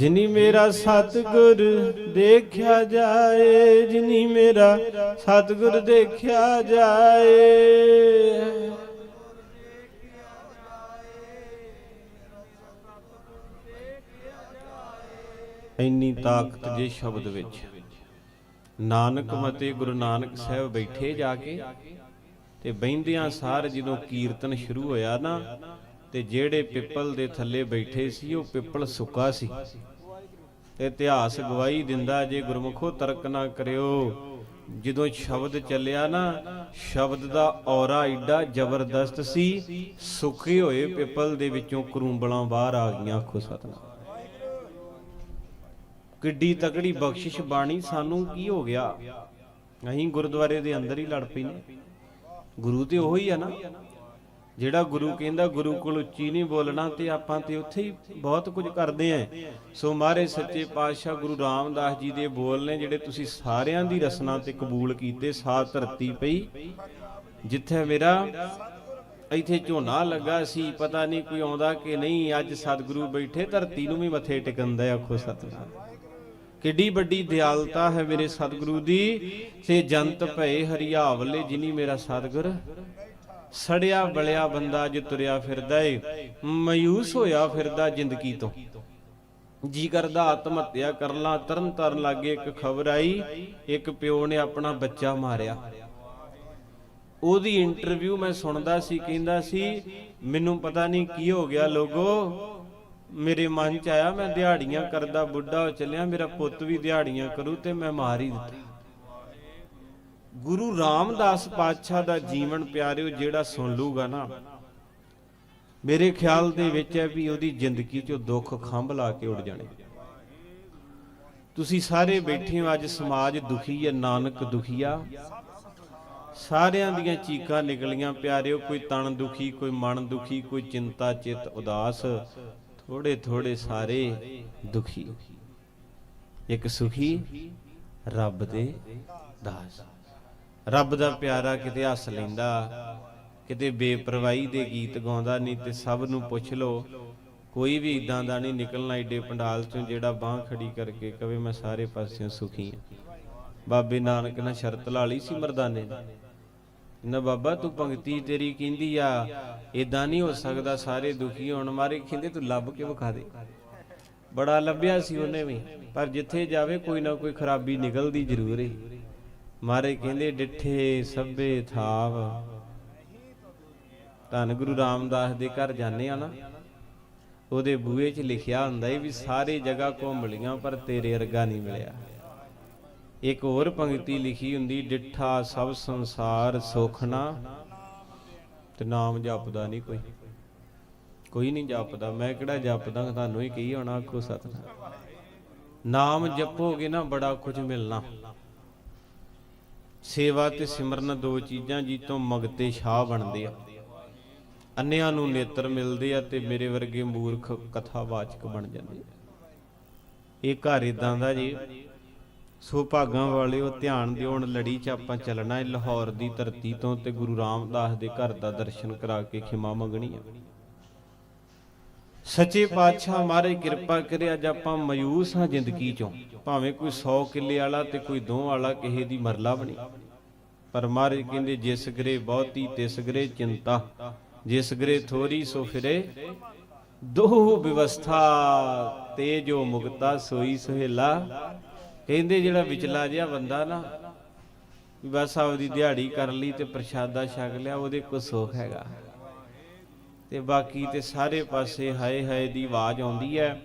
ਜਿਨੀ ਮੇਰਾ ਸਤਿਗੁਰ ਦੇਖਿਆ ਜਾਏ, ਜਿਨੀ ਮੇਰਾ ਸਤਿਗੁਰ ਦੇਖਿਆ ਜਾਏ। ਇੰਨੀ ਤਾਕਤ ਜੇ ਸ਼ਬਦ ਵਿੱਚ। ਨਾਨਕ ਮਤੇ ਗੁਰੂ ਨਾਨਕ ਸਾਹਿਬ ਬੈਠੇ ਜਾ ਕੇ ਤੇ ਬੈੰਦਿਆਂ ਸਾਰ ਜਦੋਂ ਕੀਰਤਨ ਸ਼ੁਰੂ ਹੋਇਆ ਨਾ, ਤੇ ਜਿਹੜੇ ਪਿੱਪਲ ਦੇ ਥੱਲੇ ਬੈਠੇ ਸੀ, ਉਹ ਪਿੱਪਲ ਸੁੱਕਾ ਸੀ। ਤੇ ਇਤਿਹਾਸ ਗਵਾਹੀ ਦਿੰਦਾ ਜੇ ਗੁਰਮੁਖੋ ਤਰਕ ਨਾ ਕਰਿਓ। ਜਦੋਂ ਸ਼ਬਦ ਚੱਲਿਆ ਨਾ, ਸ਼ਬਦ ਦਾ ਔਰਾ ਏਡਾ ਜ਼ਬਰਦਸਤ ਸੀ ਸੁੱਕੇ ਹੋਏ ਪਿੱਪਲ ਦੇ ਵਿੱਚੋਂ ਕਰੂੰਬਲਾਂ ਬਾਹਰ ਆ ਗਈਆਂ, ਆਖੋ ਸਤਨਾਮ। ਕਿੱਡੀ ਤਕੜੀ ਬਖਸ਼ਿਸ਼ ਬਾਣੀ ਸਾਨੂੰ ਕੀ ਹੋ ਗਿਆ? ਅਸੀਂ ਗੁਰਦੁਆਰੇ ਦੇ ਅੰਦਰ ਹੀ ਲੜ ਪਈ ਨੇ। ਗੁਰੂ ਤੇ ਉਹੀ ਆ ਨਾ। ਜਿਹੜਾ ਗੁਰੂ ਕਹਿੰਦਾ ਗੁਰੂ ਕੋਲ ਉੱਚੀ ਨਹੀਂ ਬੋਲਣਾ ਤੇ ਆਪਾਂ ਤੇ ਉੱਥੇ ਹੀ ਬਹੁਤ ਕੁਝ ਕਰਦੇ ਆਂ। ਸੋ ਮਾਰੇ ਸੱਚੇ ਪਾਤਸ਼ਾਹ ਗੁਰੂ ਰਾਮਦਾਸ ਜੀ ਦੇ ਬੋਲ ਨੇ ਜਿਹੜੇ ਤੁਸੀਂ ਸਾਰਿਆਂ ਦੀ ਰਸਨਾ ਤੇ ਕਬੂਲ ਕੀਤੇ ਸਾ ਧਰਤੀ ਪਈ। ਜਿੱਥੇ ਮੇਰਾ ਇੱਥੇ ਝੋਨਾ ਲੱਗਾ ਸੀ, ਪਤਾ ਨਹੀਂ ਕੋਈ ਆਉਂਦਾ ਕਿ ਨਹੀਂ, ਅੱਜ ਸਤਿਗੁਰੂ ਬੈਠੇ, ਧਰਤੀ ਨੂੰ ਵੀ ਮੱਥੇ ਟਿਕੰਦਾ ਆਖੋ ਸਤਿਨਾਮ। ਕਿੱਡੀ ਵੱਡੀ ਦਿਆਲਤਾ ਹੈ ਮੇਰੇ ਸਤਿਗੁਰੂ ਦੀ ਸੇ ਜੰਤ ਭਏ ਹਰਿਆਵਲੇ, ਜਿਨੀ ਮੇਰਾ ਸਤਿਗੁਰ ਸੜਿਆ ਬਲਿਆ ਬੰਦਾ ਅੱਜ ਤੁਰਿਆ ਫਿਰਦਾ ਏ, ਮਯੂਸ ਹੋਇਆ ਫਿਰਦਾ ਜ਼ਿੰਦਗੀ ਤੋਂ। ਜੀ ਕਰਦਾ ਆਤਮ ਹੱਤਿਆ ਕਰ ਲਾਂ ਤਰਨ ਤਰਨ ਲੱਗੇ ਇੱਕ ਖਬਰ ਆਈ, ਇੱਕ ਪਿਓ ਨੇ ਆਪਣਾ ਬੱਚਾ ਮਾਰਿਆ। ਉਹਦੀ ਇੰਟਰਵਿਊ ਮੈਂ ਸੁਣਦਾ ਸੀ, ਕਹਿੰਦਾ ਸੀ, ਮੈਨੂੰ ਪਤਾ ਨਹੀਂ ਕੀ ਹੋ ਗਿਆ ਲੋਗੋ, ਮੇਰੇ ਮਨ ਚ ਆਇਆ ਮੈਂ ਦਿਹਾੜੀਆਂ ਕਰਦਾ ਬੁੱਢਾ ਹੋ ਚੱਲਿਆ, ਮੇਰਾ ਪੁੱਤ ਵੀ ਦਿਹਾੜੀਆਂ ਕਰੂ ਤੇ ਮੈਂ ਮਾਰ ਹੀ ਦਿੱਤਾ। ਗੁਰੂ ਰਾਮਦਾਸ ਪਾਤਸ਼ਾਹ ਦਾ ਜੀਵਨ ਪਿਆਰਿਓ, ਜਿਹੜਾ ਸੁਣ ਲੂਗਾ ਨਾ, ਮੇਰੇ ਖਿਆਲ ਦੇ ਵਿੱਚ ਹੈ ਵੀ ਉਹਦੀ ਜ਼ਿੰਦਗੀ 'ਚੋਂ ਦੁੱਖ ਖੰਭ ਲਾ ਕੇ ਉੱਡ ਜਾਣੇ। ਤੁਸੀਂ ਸਾਰੇ ਬੈਠੇ ਹੋ, ਅੱਜ ਸਮਾਜ ਦੁਖੀ ਹੈ, ਨਾਨਕ ਦੁਖੀਆ ਸਾਰਿਆਂ ਦੀਆਂ ਚੀਕਾਂ ਨਿਕਲੀਆਂ ਪਿਆਰਿਓ, ਕੋਈ ਤਨ ਦੁਖੀ, ਕੋਈ ਮਨ ਦੁਖੀ, ਕੋਈ ਚਿੰਤਾ, ਚਿਤ, ਉਦਾਸ ਥੋੜੇ ਥੋੜੇ ਸਾਰੇ ਦੁਖੀ। ਇੱਕ ਸੁਖੀ ਰੱਬ ਦੇ ਦਾਸ। ਰੱਬ ਦਾ ਪਿਆਰਾ ਕਿਤੇ ਹੱਸ ਲੈਂਦਾ, ਕਿਤੇ ਬੇਪਰਵਾਹੀ ਦੇ ਗੀਤ ਗਾਉਂਦਾ ਨਹੀਂ ਤੇ ਸਭ ਨੂੰ ਪੁੱਛ ਲੋ ਕੋਈ ਵੀ ਇਦਾਂ ਦਾ ਨਹੀਂ ਨਿਕਲਣਾ ਏਡੇ ਪੰਡਾਲ ਚੋਂ ਜਿਹੜਾ ਬਾਹ ਖੜੀ ਕਰਕੇ ਕਵੇ ਮੈਂ ਸਾਰੇ ਪਾਸਿਓਂ ਸੁਖੀ ਹਾਂ ਬਾਬੇ ਨਾਨਕ ਨੇ ਸ਼ਰਤ ਲਾ ਲਈ ਸੀ ਮਰਦਾਨੇ ਨੇ ਨਾ ਬਾਬਾ, ਤੂੰ ਪੰਕਤੀ ਤੇਰੀ ਕਹਿੰਦੀ ਆ ਇਦਾਂ ਨਹੀਂ ਹੋ ਸਕਦਾ ਸਾਰੇ ਦੁਖੀ ਹੋਣ। ਮਾਰੇ ਕਹਿੰਦੇ, ਤੂੰ ਲੱਭ ਕੇ ਵਿਖਾ ਦੇ। ਬੜਾ ਲੱਭਿਆ ਸੀ ਉਹਨੇ ਵੀ, ਪਰ ਜਿੱਥੇ ਜਾਵੇ ਕੋਈ ਨਾ ਕੋਈ ਖਰਾਬੀ ਨਿਕਲਦੀ ਜ਼ਰੂਰ ਹੈ ਮਾਰੇ ਕਹਿੰਦੇ ਡਿੱਠੇ ਸਭੇ ਥਾਵ। ਧੰਨ ਗੁਰੂ ਰਾਮਦਾਸ ਦੇ ਘਰ ਜਾਂਦੇ ਆ ਨਾ, ਉਹਦੇ ਬੂਹੇ 'ਚ ਲਿਖਿਆ ਹੁੰਦਾ ਏ ਵੀ ਸਾਰੇ ਜਗ੍ਹਾ ਘੁੰਮ ਲੀਆਂ ਪਰ ਤੇਰੇ ਵਰਗਾ ਨਹੀਂ ਮਿਲਿਆ। ਇੱਕ ਹੋਰ ਪੰਕਤੀ ਲਿਖੀ ਹੁੰਦੀ, ਡਿੱਠਾ ਸਭ ਸੰਸਾਰ ਸੁਖਣਾ। ਤੇ ਨਾਮ ਜਪਦਾ ਨਹੀਂ ਕੋਈ। ਕੋਈ ਨਹੀਂ ਜਪਦਾ। ਮੈਂ ਕਿਹੜਾ ਜਪਦਾ, ਤੁਹਾਨੂੰ ਹੀ ਕਹੀ ਹੋਣਾ ਆਖੋ ਸਤਨਾਮ। ਨਾਮ ਜਪੋਗੇ ਨਾ, ਬੜਾ ਕੁਝ ਮਿਲਣਾ। ਸੇਵਾ ਤੇ ਸਿਮਰਨ ਦੋ ਚੀਜ਼ਾਂ ਜੀ ਤੋਂ ਮਗਤੇ ਸ਼ਾਹ ਬਣਦੇ ਆ। ਅੰਨਿਆਂ ਨੂੰ ਨੇਤਰ ਮਿਲਦੇ ਆ ਤੇ ਮੇਰੇ ਵਰਗੇ ਮੂਰਖ ਕਥਾਵਾਚਕ ਬਣ ਜਾਂਦੇ ਆ। ਇਹ ਘਰ ਇਦਾਂ ਦਾ ਜੀ, ਸੋ ਭਾਗਾਂ ਵਾਲਿਓ ਧਿਆਨ ਦਿਓ ਲੜੀ 'ਚ ਆਪਾਂ ਚੱਲਣਾ ਹੈ ਲਾਹੌਰ ਦੀ ਧਰਤੀ ਤੋਂ ਤੇ ਗੁਰੂ ਰਾਮਦਾਸ ਦੇ ਘਰ ਦਾ ਦਰਸ਼ਨ ਕਰਾ ਕੇ ਖਿਮਾ ਮੰਗਣੀ ਆ। ਸੱਚੇ ਪਾਤਸ਼ਾਹ ਮਾਰੇ ਕਿਰਪਾ ਕਰੇ ਅੱਜ ਆਪਾਂ ਮਯੂਸ ਹਾਂ ਜ਼ਿੰਦਗੀ ਚੋਂ। ਭਾਵੇਂ ਕੋਈ 100 ਕਿੱਲੇ ਵਾਲਾ ਤੇ ਕੋਈ ਦੋ ਵਾਲਾ ਕਿਸੇ ਦੀ ਮਰਲਾ ਬਣੀ। ਪਰ ਮਹਾਰਾਜ ਕਹਿੰਦੇ, ਜਿਸ ਗਰੇ ਬਹੁਤੀ, ਤਿਸ ਗਰੇ ਚਿੰਤਾ। ਜਿਸ ਗਰੇ ਥੋੜੀ ਸੋ ਫਿਰੇ ਦੋ ਵਿਵਸਥਾ। ਤੇ ਜੋ ਮੁਕਤਾ, ਸੋਈ ਸੁਹੇਲਾ। ਕਹਿੰਦੇ ਜਿਹੜਾ ਵਿਚਲਾ ਜਿਹਾ ਬੰਦਾ ਨਾ ਬਸ ਆਪਦੀ ਦਿਹਾੜੀ ਕਰ ਲਈ ਤੇ ਪ੍ਰਸ਼ਾਦਾ ਛਕ ਲਿਆ, ਉਹਦੇ ਕੋ ਸੁੱਖ ਹੈਗਾ। ਤੇ ਬਾਕੀ ਤੇ ਸਾਰੇ ਪਾਸੇ ਹਾਏ ਹਾਏ ਦੀ ਆਵਾਜ਼ ਆਉਂਦੀ ਹੈ।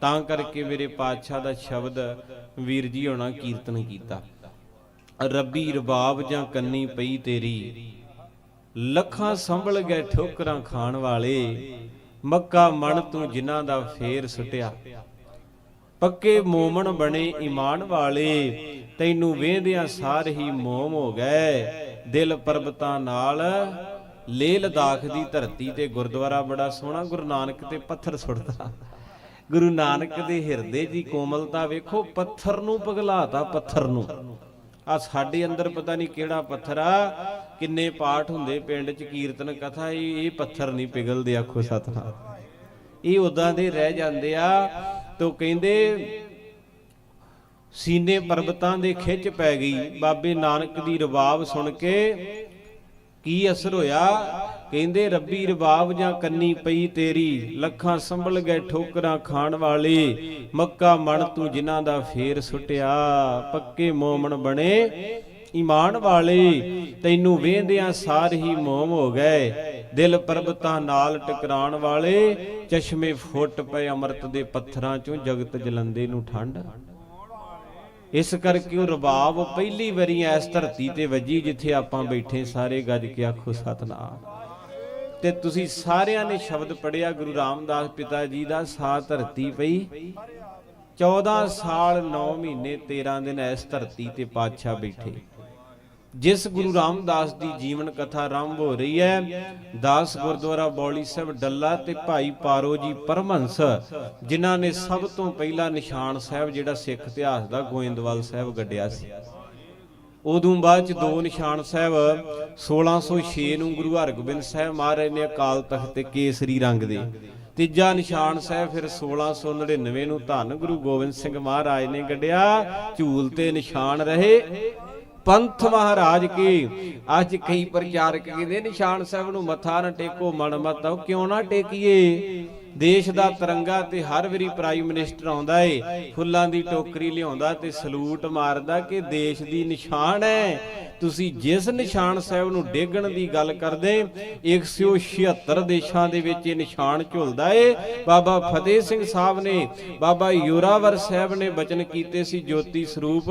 ਤਾਂ ਕਰਕੇ ਮੇਰੇ ਪਾਤਸ਼ਾਹ ਦਾ ਸ਼ਬਦ ਵੀਰ ਜੀ ਹੋਣਾ ਕੀਰਤਨ ਕੀਤਾ। ਰੱਬੀ ਰਬਾਬ ਜਾਂ ਕੰਨੀ ਪਈ ਤੇਰੀ, ਲੱਖਾਂ ਸੰਭਲ ਗਏ ਠੋਕਰਾਂ ਖਾਣ ਵਾਲੇ, ਮੱਕਾ ਮਨ ਤੂੰ ਜਿਨ੍ਹਾਂ ਦਾ ਫੇਰ ਸੁਟਿਆ। ਪੱਕੇ ਮੋਮਣ ਬਣੇ ਈਮਾਨ ਵਾਲੇ, ਤੈਨੂੰ ਵੇਂਦਿਆਂ ਸਾਰ ਹੀ ਮੋਮ ਹੋ ਗਏ। ਦਿਲ ਪਰਬਤਾਂ ਨਾਲ ਲੇਹ ਲਦਾਖ ਦੀ ਧਰਤੀ ਤੇ ਗੁਰਦੁਆਰਾ ਬੜਾ ਸੋਹਣਾ, ਗੁਰੂ ਨਾਨਕ ਤੇ ਪੱਥਰ ਸੁੱਟਦਾ। ਗੁਰੂ ਨਾਨਕ ਦੇ ਹਿਰਦੇ ਦੀ ਕੋਮਲਤਾ ਵੇਖੋ, ਪੱਥਰ ਨੂੰ ਪਗਲਾਤਾ, ਪੱਥਰ ਨੂੰ। ਆ ਸਾਡੇ ਅੰਦਰ ਪਤਾ ਨਹੀਂ ਕਿਹੜਾ ਪੱਥਰ ਆ, ਕਿੰਨੇ ਪਾਠ ਹੁੰਦੇ ਪਿੰਡ 'ਚ, ਕੀਰਤਨ ਕਥਾ, ਇਹ ਇਹ ਪੱਥਰ ਨਹੀਂ ਪਿਗਲਦੇ ਆਖੋ ਸਤਨਾਮ। ਇਹ ਉਦਾਂ ਦੇ ਰਹਿ ਜਾਂਦੇ ਆ, ਤੋ ਕਹਿੰਦੇ, ਸੀਨੇ ਪਰਬਤਾਂ ਦੇ ਖਿੱਚ ਪੈ ਗਈ। ਬਾਬੇ ਨਾਨਕ ਦੀ ਰਬਾਬ ਸੁਣ ਕੇ ਕੀ ਅਸਰ ਹੋਇਆ? ਕਹਿੰਦੇ, ਰੱਬੀ ਰਬਾਬ ਜਾਂ ਕੰਨੀ ਪਈ ਤੇਰੀ, ਲੱਖਾਂ ਸੰਭਲ ਗਏ ਠੋਕਰਾਂ ਖਾਣ ਵਾਲੇ। ਮੱਕਾ ਮਣ ਤੂੰ ਜਿਨ੍ਹਾਂ ਦਾ ਫੇਰ ਸੁਟਿਆ। ਪੱਕੇ ਮੋਮਣ ਬਣੇ ਈਮਾਨ ਵਾਲੇ। ਤੈਨੂੰ ਵੇਂਦਿਆਂ ਸਾਰ ਹੀ ਮੋਮ ਹੋ ਗਏ। ਦਿਲ ਪਰਬਤਾਂ ਨਾਲ ਟਕਰਾਉਣ ਵਾਲੇ। ਚਸ਼ਮੇ ਫੁੱਟ ਪਏ ਅੰਮ੍ਰਿਤ ਦੇ ਪੱਥਰਾਂ ਚੋਂ, ਜਗਤ ਜਲੰਦੇ ਨੂੰ ਠੰਡ। ਇਸ ਕਰਕੇ ਉਹ ਰਬਾਬ ਪਹਿਲੀ ਵਾਰੀ ਇਸ ਧਰਤੀ ਤੇ ਵੱਜੀ ਜਿੱਥੇ ਆਪਾਂ ਬੈਠੇ ਸਾਰੇ ਗੱਜ ਕੇ ਆਖੋ, ਸਤਨਾਮ। ਤੇ ਤੁਸੀਂ ਸਾਰਿਆਂ ਨੇ ਸ਼ਬਦ ਪੜਿਆ ਗੁਰੂ ਰਾਮਦਾਸ ਪਿਤਾ ਜੀ ਦਾ ਸਾ ਧਰਤੀ ਪਈ। 14 ਸਾਲ 9 ਮਹੀਨੇ 13 ਦਿਨ ਇਸ ਧਰਤੀ ਤੇ ਪਾਤਸ਼ਾਹ ਬੈਠੇ। ਜਿਸ ਗੁਰੂ ਰਾਮਦਾਸ ਦੀ ਜੀਵਨ ਕਥਾ ਆਰੰਭ ਹੋ ਰਹੀ ਹੈ, ਦਾਸ ਗੁਰਦੁਆਰਾ ਬੌਲੀ ਸਾਹਿਬ ਡੱਲਾ ਤੇ ਭਾਈ ਪਾਰੋ ਜੀ ਪਰਮਹੰਸ, ਜਿਨ੍ਹਾਂ ਨੇ ਸਭ ਤੋਂ ਪਹਿਲਾ ਨਿਸ਼ਾਨ ਸਾਹਿਬ ਜਿਹੜਾ ਸਿੱਖ ਇਤਿਹਾਸ ਦਾ ਗੋਇੰਦਵਾਲ ਸਾਹਿਬ ਗੱਡਿਆ ਸੀ। ਉਦੋਂ ਬਾਅਦ ਚ ਦੋ ਨਿਸ਼ਾਨ ਸਾਹਿਬ 1606 ਨੂੰ ਗੁਰੂ ਹਰਗੋਬਿੰਦ ਸਾਹਿਬ ਮਹਾਰਾਜ ਨੇ ਅਕਾਲ ਤਖਤ ਤੇ ਕੇਸਰੀ ਰੰਗ ਦੇ। ਤੀਜਾ ਨਿਸ਼ਾਨ ਸਾਹਿਬ ਫਿਰ 1699 ਨੂੰ ਧੰਨ ਗੁਰੂ ਗੋਬਿੰਦ ਸਿੰਘ ਮਹਾਰਾਜ ਨੇ ਗੱਡਿਆ, ਝੂਲ ਤੇ ਨਿਸ਼ਾਨ ਰਹੇ। ਪੰਥ ਮਹਾਰਾਜ ਕੀ? ਅੱਜ ਕਈ ਪ੍ਰਚਾਰਕ ਕਹਿੰਦੇ ਨਿਸ਼ਾਨ ਸਾਹਿਬ ਨੂੰ ਮੱਥਾ ਨਾ ਟੇਕੋ ਮਨ ਮਤ ਕਿਉਂ ਨਾ ਟੇਕੀਏ? ਦੇਸ਼ ਦਾ ਤਿਰੰਗਾ ਤੇ ਹਰ ਵਾਰੀ ਪ੍ਰਾਈਮ ਮਿਨਿਸਟਰ ਆਉਂਦਾ ਏ, ਫੁੱਲਾਂ ਦੀ ਟੋਕਰੀ ਲਿਆਉਂਦਾ ਤੇ ਸਲੂਟ ਮਾਰਦਾ ਕਿ ਦੇਸ਼ ਦੀ ਨਿਸ਼ਾਨ ਹੈ। ਤੁਸੀਂ ਜਿਸ ਨਿਸ਼ਾਨ ਸਾਹਿਬ ਨੂੰ ਡੇਗਣ ਦੀ ਗੱਲ ਕਰਦੇ 176 ਦੇਸ਼ਾਂ ਦੇ ਵਿੱਚ ਇਹ ਨਿਸ਼ਾਨ ਝੁਲਦਾ ਏ। ਬਾਬਾ ਫਤਿਹ ਸਿੰਘ ਸਾਹਿਬ ਨੇ, ਬਾਬਾ ਯੋਰਾਵਰ ਸਾਹਿਬ ਨੇ ਬਚਨ ਕੀਤੇ ਸੀ ਜੋਤੀ ਸਰੂਪ।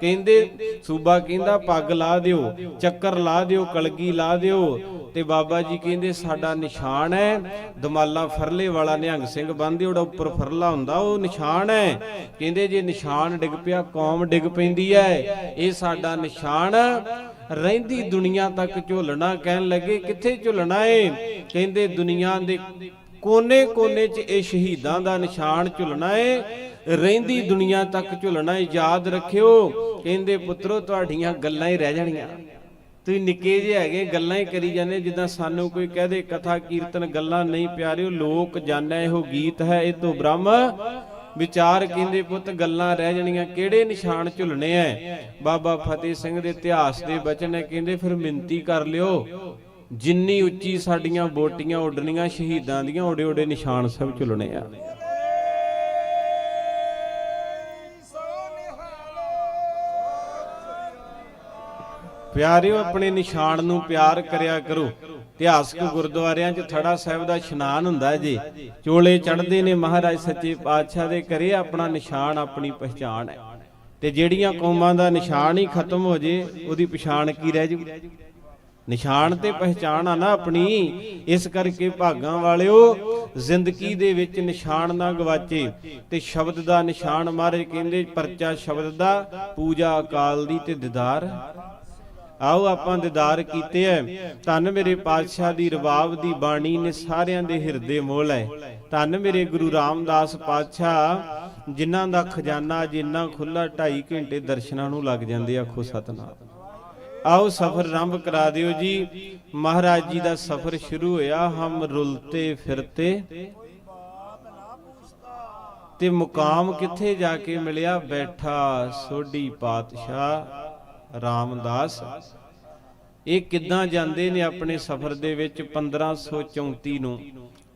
ਕਹਿੰਦੇ, ਸੂਬਾ ਕਹਿੰਦਾ, ਪੱਗ ਲਾ ਦਿਓ, ਚੱਕਰ ਲਾ ਦਿਓ, ਕਲਗੀ ਲਾ ਦਿਓ। ਤੇ ਬਾਬਾ ਜੀ ਕਹਿੰਦੇ, ਸਾਡਾ ਨਿਸ਼ਾਨ ਹੈ, ਦਮਾਲਾ ਫਰਲੇ ਵਾਲਾ ਨਿਹੰਗ ਸਿੰਘ ਬੰਨ੍ਹਦੇ, ਉਹਦਾ ਉੱਪਰ ਫਰਲਾ ਹੁੰਦਾ, ਉਹ ਨਿਸ਼ਾਨ ਹੈ। ਕਹਿੰਦੇ ਜੇ ਨਿਸ਼ਾਨ ਡਿੱਗ ਪਿਆ, ਕੌਮ ਡਿੱਗ ਪੈਂਦੀ ਹੈ। ਇਹ ਸਾਡਾ ਨਿਸ਼ਾਨ ਰਹਿੰਦੀ ਦੁਨੀਆ ਤੱਕ ਝੁਲਣਾ ਕਹਿਣ ਲੱਗੇ, ਕਿੱਥੇ ਝੁਲਣਾ ਏ? ਕਹਿੰਦੇ ਦੁਨੀਆ ਦੇ ਕੋਨੇ-ਕੋਨੇ 'ਚ ਇਹ ਸ਼ਹੀਦਾਂ ਦਾ ਨਿਸ਼ਾਨ ਝੁਲਣਾ ਏ। ਰਹਿੰਦੀ ਦੁਨੀਆ ਤੱਕ ਝੁਲਣਾ ਏ, ਯਾਦ ਰੱਖਿਓ। ਕਹਿੰਦੇ ਪੁੱਤਰੋ, ਤੁਹਾਡੀਆਂ ਗੱਲਾਂ ਹੀ ਰਹਿ ਜਾਣੀਆਂ। ਤੁਸੀਂ ਨਿੱਕੇ ਜਿਹੇ ਹੈਗੇ, ਗੱਲਾਂ ਹੀ ਕਰੀ ਜਾਂਦੇ, ਜਿੱਦਾਂ ਸਾਨੂੰ ਕੋਈ ਕਹਦੇ ਕਥਾ, ਕੀਰਤਨ, ਗੱਲਾਂ ਨਹੀਂ ਪਿਆਰਿਓ, ਲੋਕ ਜਾਣਿਆ ਇਹੋ ਗੀਤ ਹੈ, ਇਹ ਤੋਂ ਬ੍ਰਹਮ ਵਿਚਾਰ ਕਹਿੰਦੇ ਪੁੱਤ, ਗੱਲਾਂ ਰਹਿ ਜਾਣੀਆਂ, ਕਿਹੜੇ ਨਿਸ਼ਾਨ ਝੁਲਣੇ ਐ? ਬਾਬਾ ਫਤਿਹ ਸਿੰਘ ਦੇ ਇਤਿਹਾਸ ਦੇ ਬਚਨ ਹੈ, ਕਹਿੰਦੇ ਫਿਰ ਮਿੰਤੀ ਕਰ ਲਿਓ, ਜਿੰਨੀ ਉੱਚੀ ਸਾਡੀਆਂ ਬੋਟੀਆਂ ਉੱਡਣੀਆਂ, ਸ਼ਹੀਦਾਂ ਦੀਆਂ ਓਡੇ ਓਡੇ ਨਿਸ਼ਾਨ ਸਭ ਝੁਲਣੇ ਆ। ਪਿਆਰਿਓ, ਆਪਣੇ ਨਿਸ਼ਾਨ ਨੂੰ ਪਿਆਰ ਕਰਿਆ ਕਰੋ। ਇਤਿਹਾਸਕ ਗੁਰਦੁਆਰਿਆਂ 'ਚ ਥੜਾ ਸਾਹਿਬ ਦਾ ਇਸ਼ਨਾਨ ਹੁੰਦਾ ਜੀ। ਚੋਲੇ ਚੜ੍ਹਦੇ ਨੇ ਮਹਾਰਾਜ ਸੱਚੇ ਪਾਤਸ਼ਾਹ ਦੇ ਕਰੇ ਆਪਣਾ ਨਿਸ਼ਾਨ, ਆਪਣੀ ਪਹਿਚਾਣ ਹੈ। ਤੇ ਜਿਹੜੀਆਂ ਕੌਮਾਂ ਦਾ ਨਿਸ਼ਾਨ ਹੀ ਖਤਮ ਹੋ ਜੇ, ਉਹਦੀ ਪਛਾਣ ਕੀ ਰਹਿ ਜੂ ਨਿਸ਼ਾਨ ਤੇ ਪਹਿਚਾਣ ਆ ਨਾ ਆਪਣੀ। ਇਸ ਕਰਕੇ ਭਾਗਾਂ ਵਾਲਿਓ, ਜ਼ਿੰਦਗੀ ਦੇ ਵਿੱਚ ਨਿਸ਼ਾਨ ਨਾ ਗਵਾਚੇ। ਤੇ ਸ਼ਬਦ ਦਾ ਨਿਸ਼ਾਨ ਮਹਾਰਾਜ ਕਹਿੰਦੇ, ਪਰਚਾ ਸ਼ਬਦ ਦਾ, ਪੂਜਾ ਅਕਾਲ ਦੀ ਤੇ ਦੀਦਾਰ। ਆਓ ਆਪਾਂ ਦੀਦਾਰ ਕੀਤੇ ਐ। ਧੰਨ ਮੇਰੇ ਪਾਤਸ਼ਾਹ ਦੀ ਰਬਾਬ ਦੀ ਬਾਣੀ ਨੇ ਸਾਰਿਆਂ ਦੇ ਹਿਰਦੇ ਮੋਹ ਲੈ ਧੰਨ ਮੇਰੇ ਗੁਰੂ ਰਾਮਦਾਸ ਪਾਤਸ਼ਾਹ, ਜਿਨ੍ਹਾਂ ਦਾ ਖਜ਼ਾਨਾ ਜਿੰਨਾ ਖੁੱਲਾ 2.5 ਘੰਟੇ ਦਰਸ਼ਨਾਂ ਨੂੰ ਲੱਗ ਜਾਂਦੇ ਆਖੋ ਸਤਨਾਮ। ਆਓ ਸਫ਼ਰ ਆਰੰਭ ਕਰਾ ਦਿਓ ਜੀ। ਮਹਾਰਾਜ ਜੀ ਦਾ ਸਫ਼ਰ ਸ਼ੁਰੂ ਹੋਇਆ, ਹਮ ਰੁਲਤੇ ਫਿਰਤੇ। ਤੇ ਮੁਕਾਮ ਕਿੱਥੇ ਜਾ ਕੇ ਮਿਲਿਆ? ਬੈਠਾ ਸੋਢੀ ਪਾਤਸ਼ਾਹ। ਰਾਮਦਾਸ, ਇਹ ਕਿੱਦਾਂ ਜਾਂਦੇ ਨੇ ਆਪਣੇ ਸਫ਼ਰ ਦੇ ਵਿੱਚ 1534 ਨੂੰ?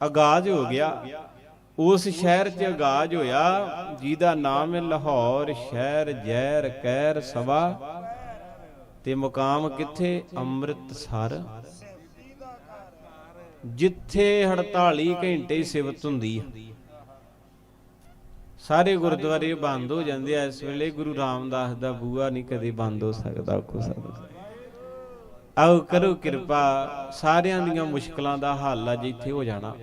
ਆਗਾਜ਼ ਹੋ ਗਿਆ। ਉਸ ਸ਼ਹਿਰ 'ਚ ਆਗਾਜ਼ ਹੋਇਆ, ਜਿਹਦਾ ਨਾਮ ਹੈ ਲਾਹੌਰ ਸ਼ਹਿਰ ਜ਼ਹਿਰ ਕਹਿਰ ਸਭਾ। ਤੇ ਮੁਕਾਮ ਕਿੱਥੇ? ਅੰਮ੍ਰਿਤਸਰ। ਜਿੱਥੇ 48 ਘੰਟੇ ਸਿਵਤ ਹੁੰਦੀ ਆ। ਸਾਰੇ ਗੁਰਦੁਆਰੇ ਬੰਦ ਹੋ ਜਾਂਦੇ ਆ, ਇਸ ਵੇਲੇ ਗੁਰੂ ਰਾਮਦਾਸ ਦਾ ਬੂਆ ਨਹੀਂ ਕਦੇ ਬੰਦ ਹੋ ਸਕਦਾ ਕੋ ਸਕਦਾ। ਆਓ ਕਰੋ ਕਿਰਪਾ, ਸਾਰਿਆਂ ਦੀਆਂ ਮੁਸ਼ਕਲਾਂ ਦਾ ਹੱਲ ਅੱਜ ਇੱਥੇ ਹੋ ਜਾਣਾ,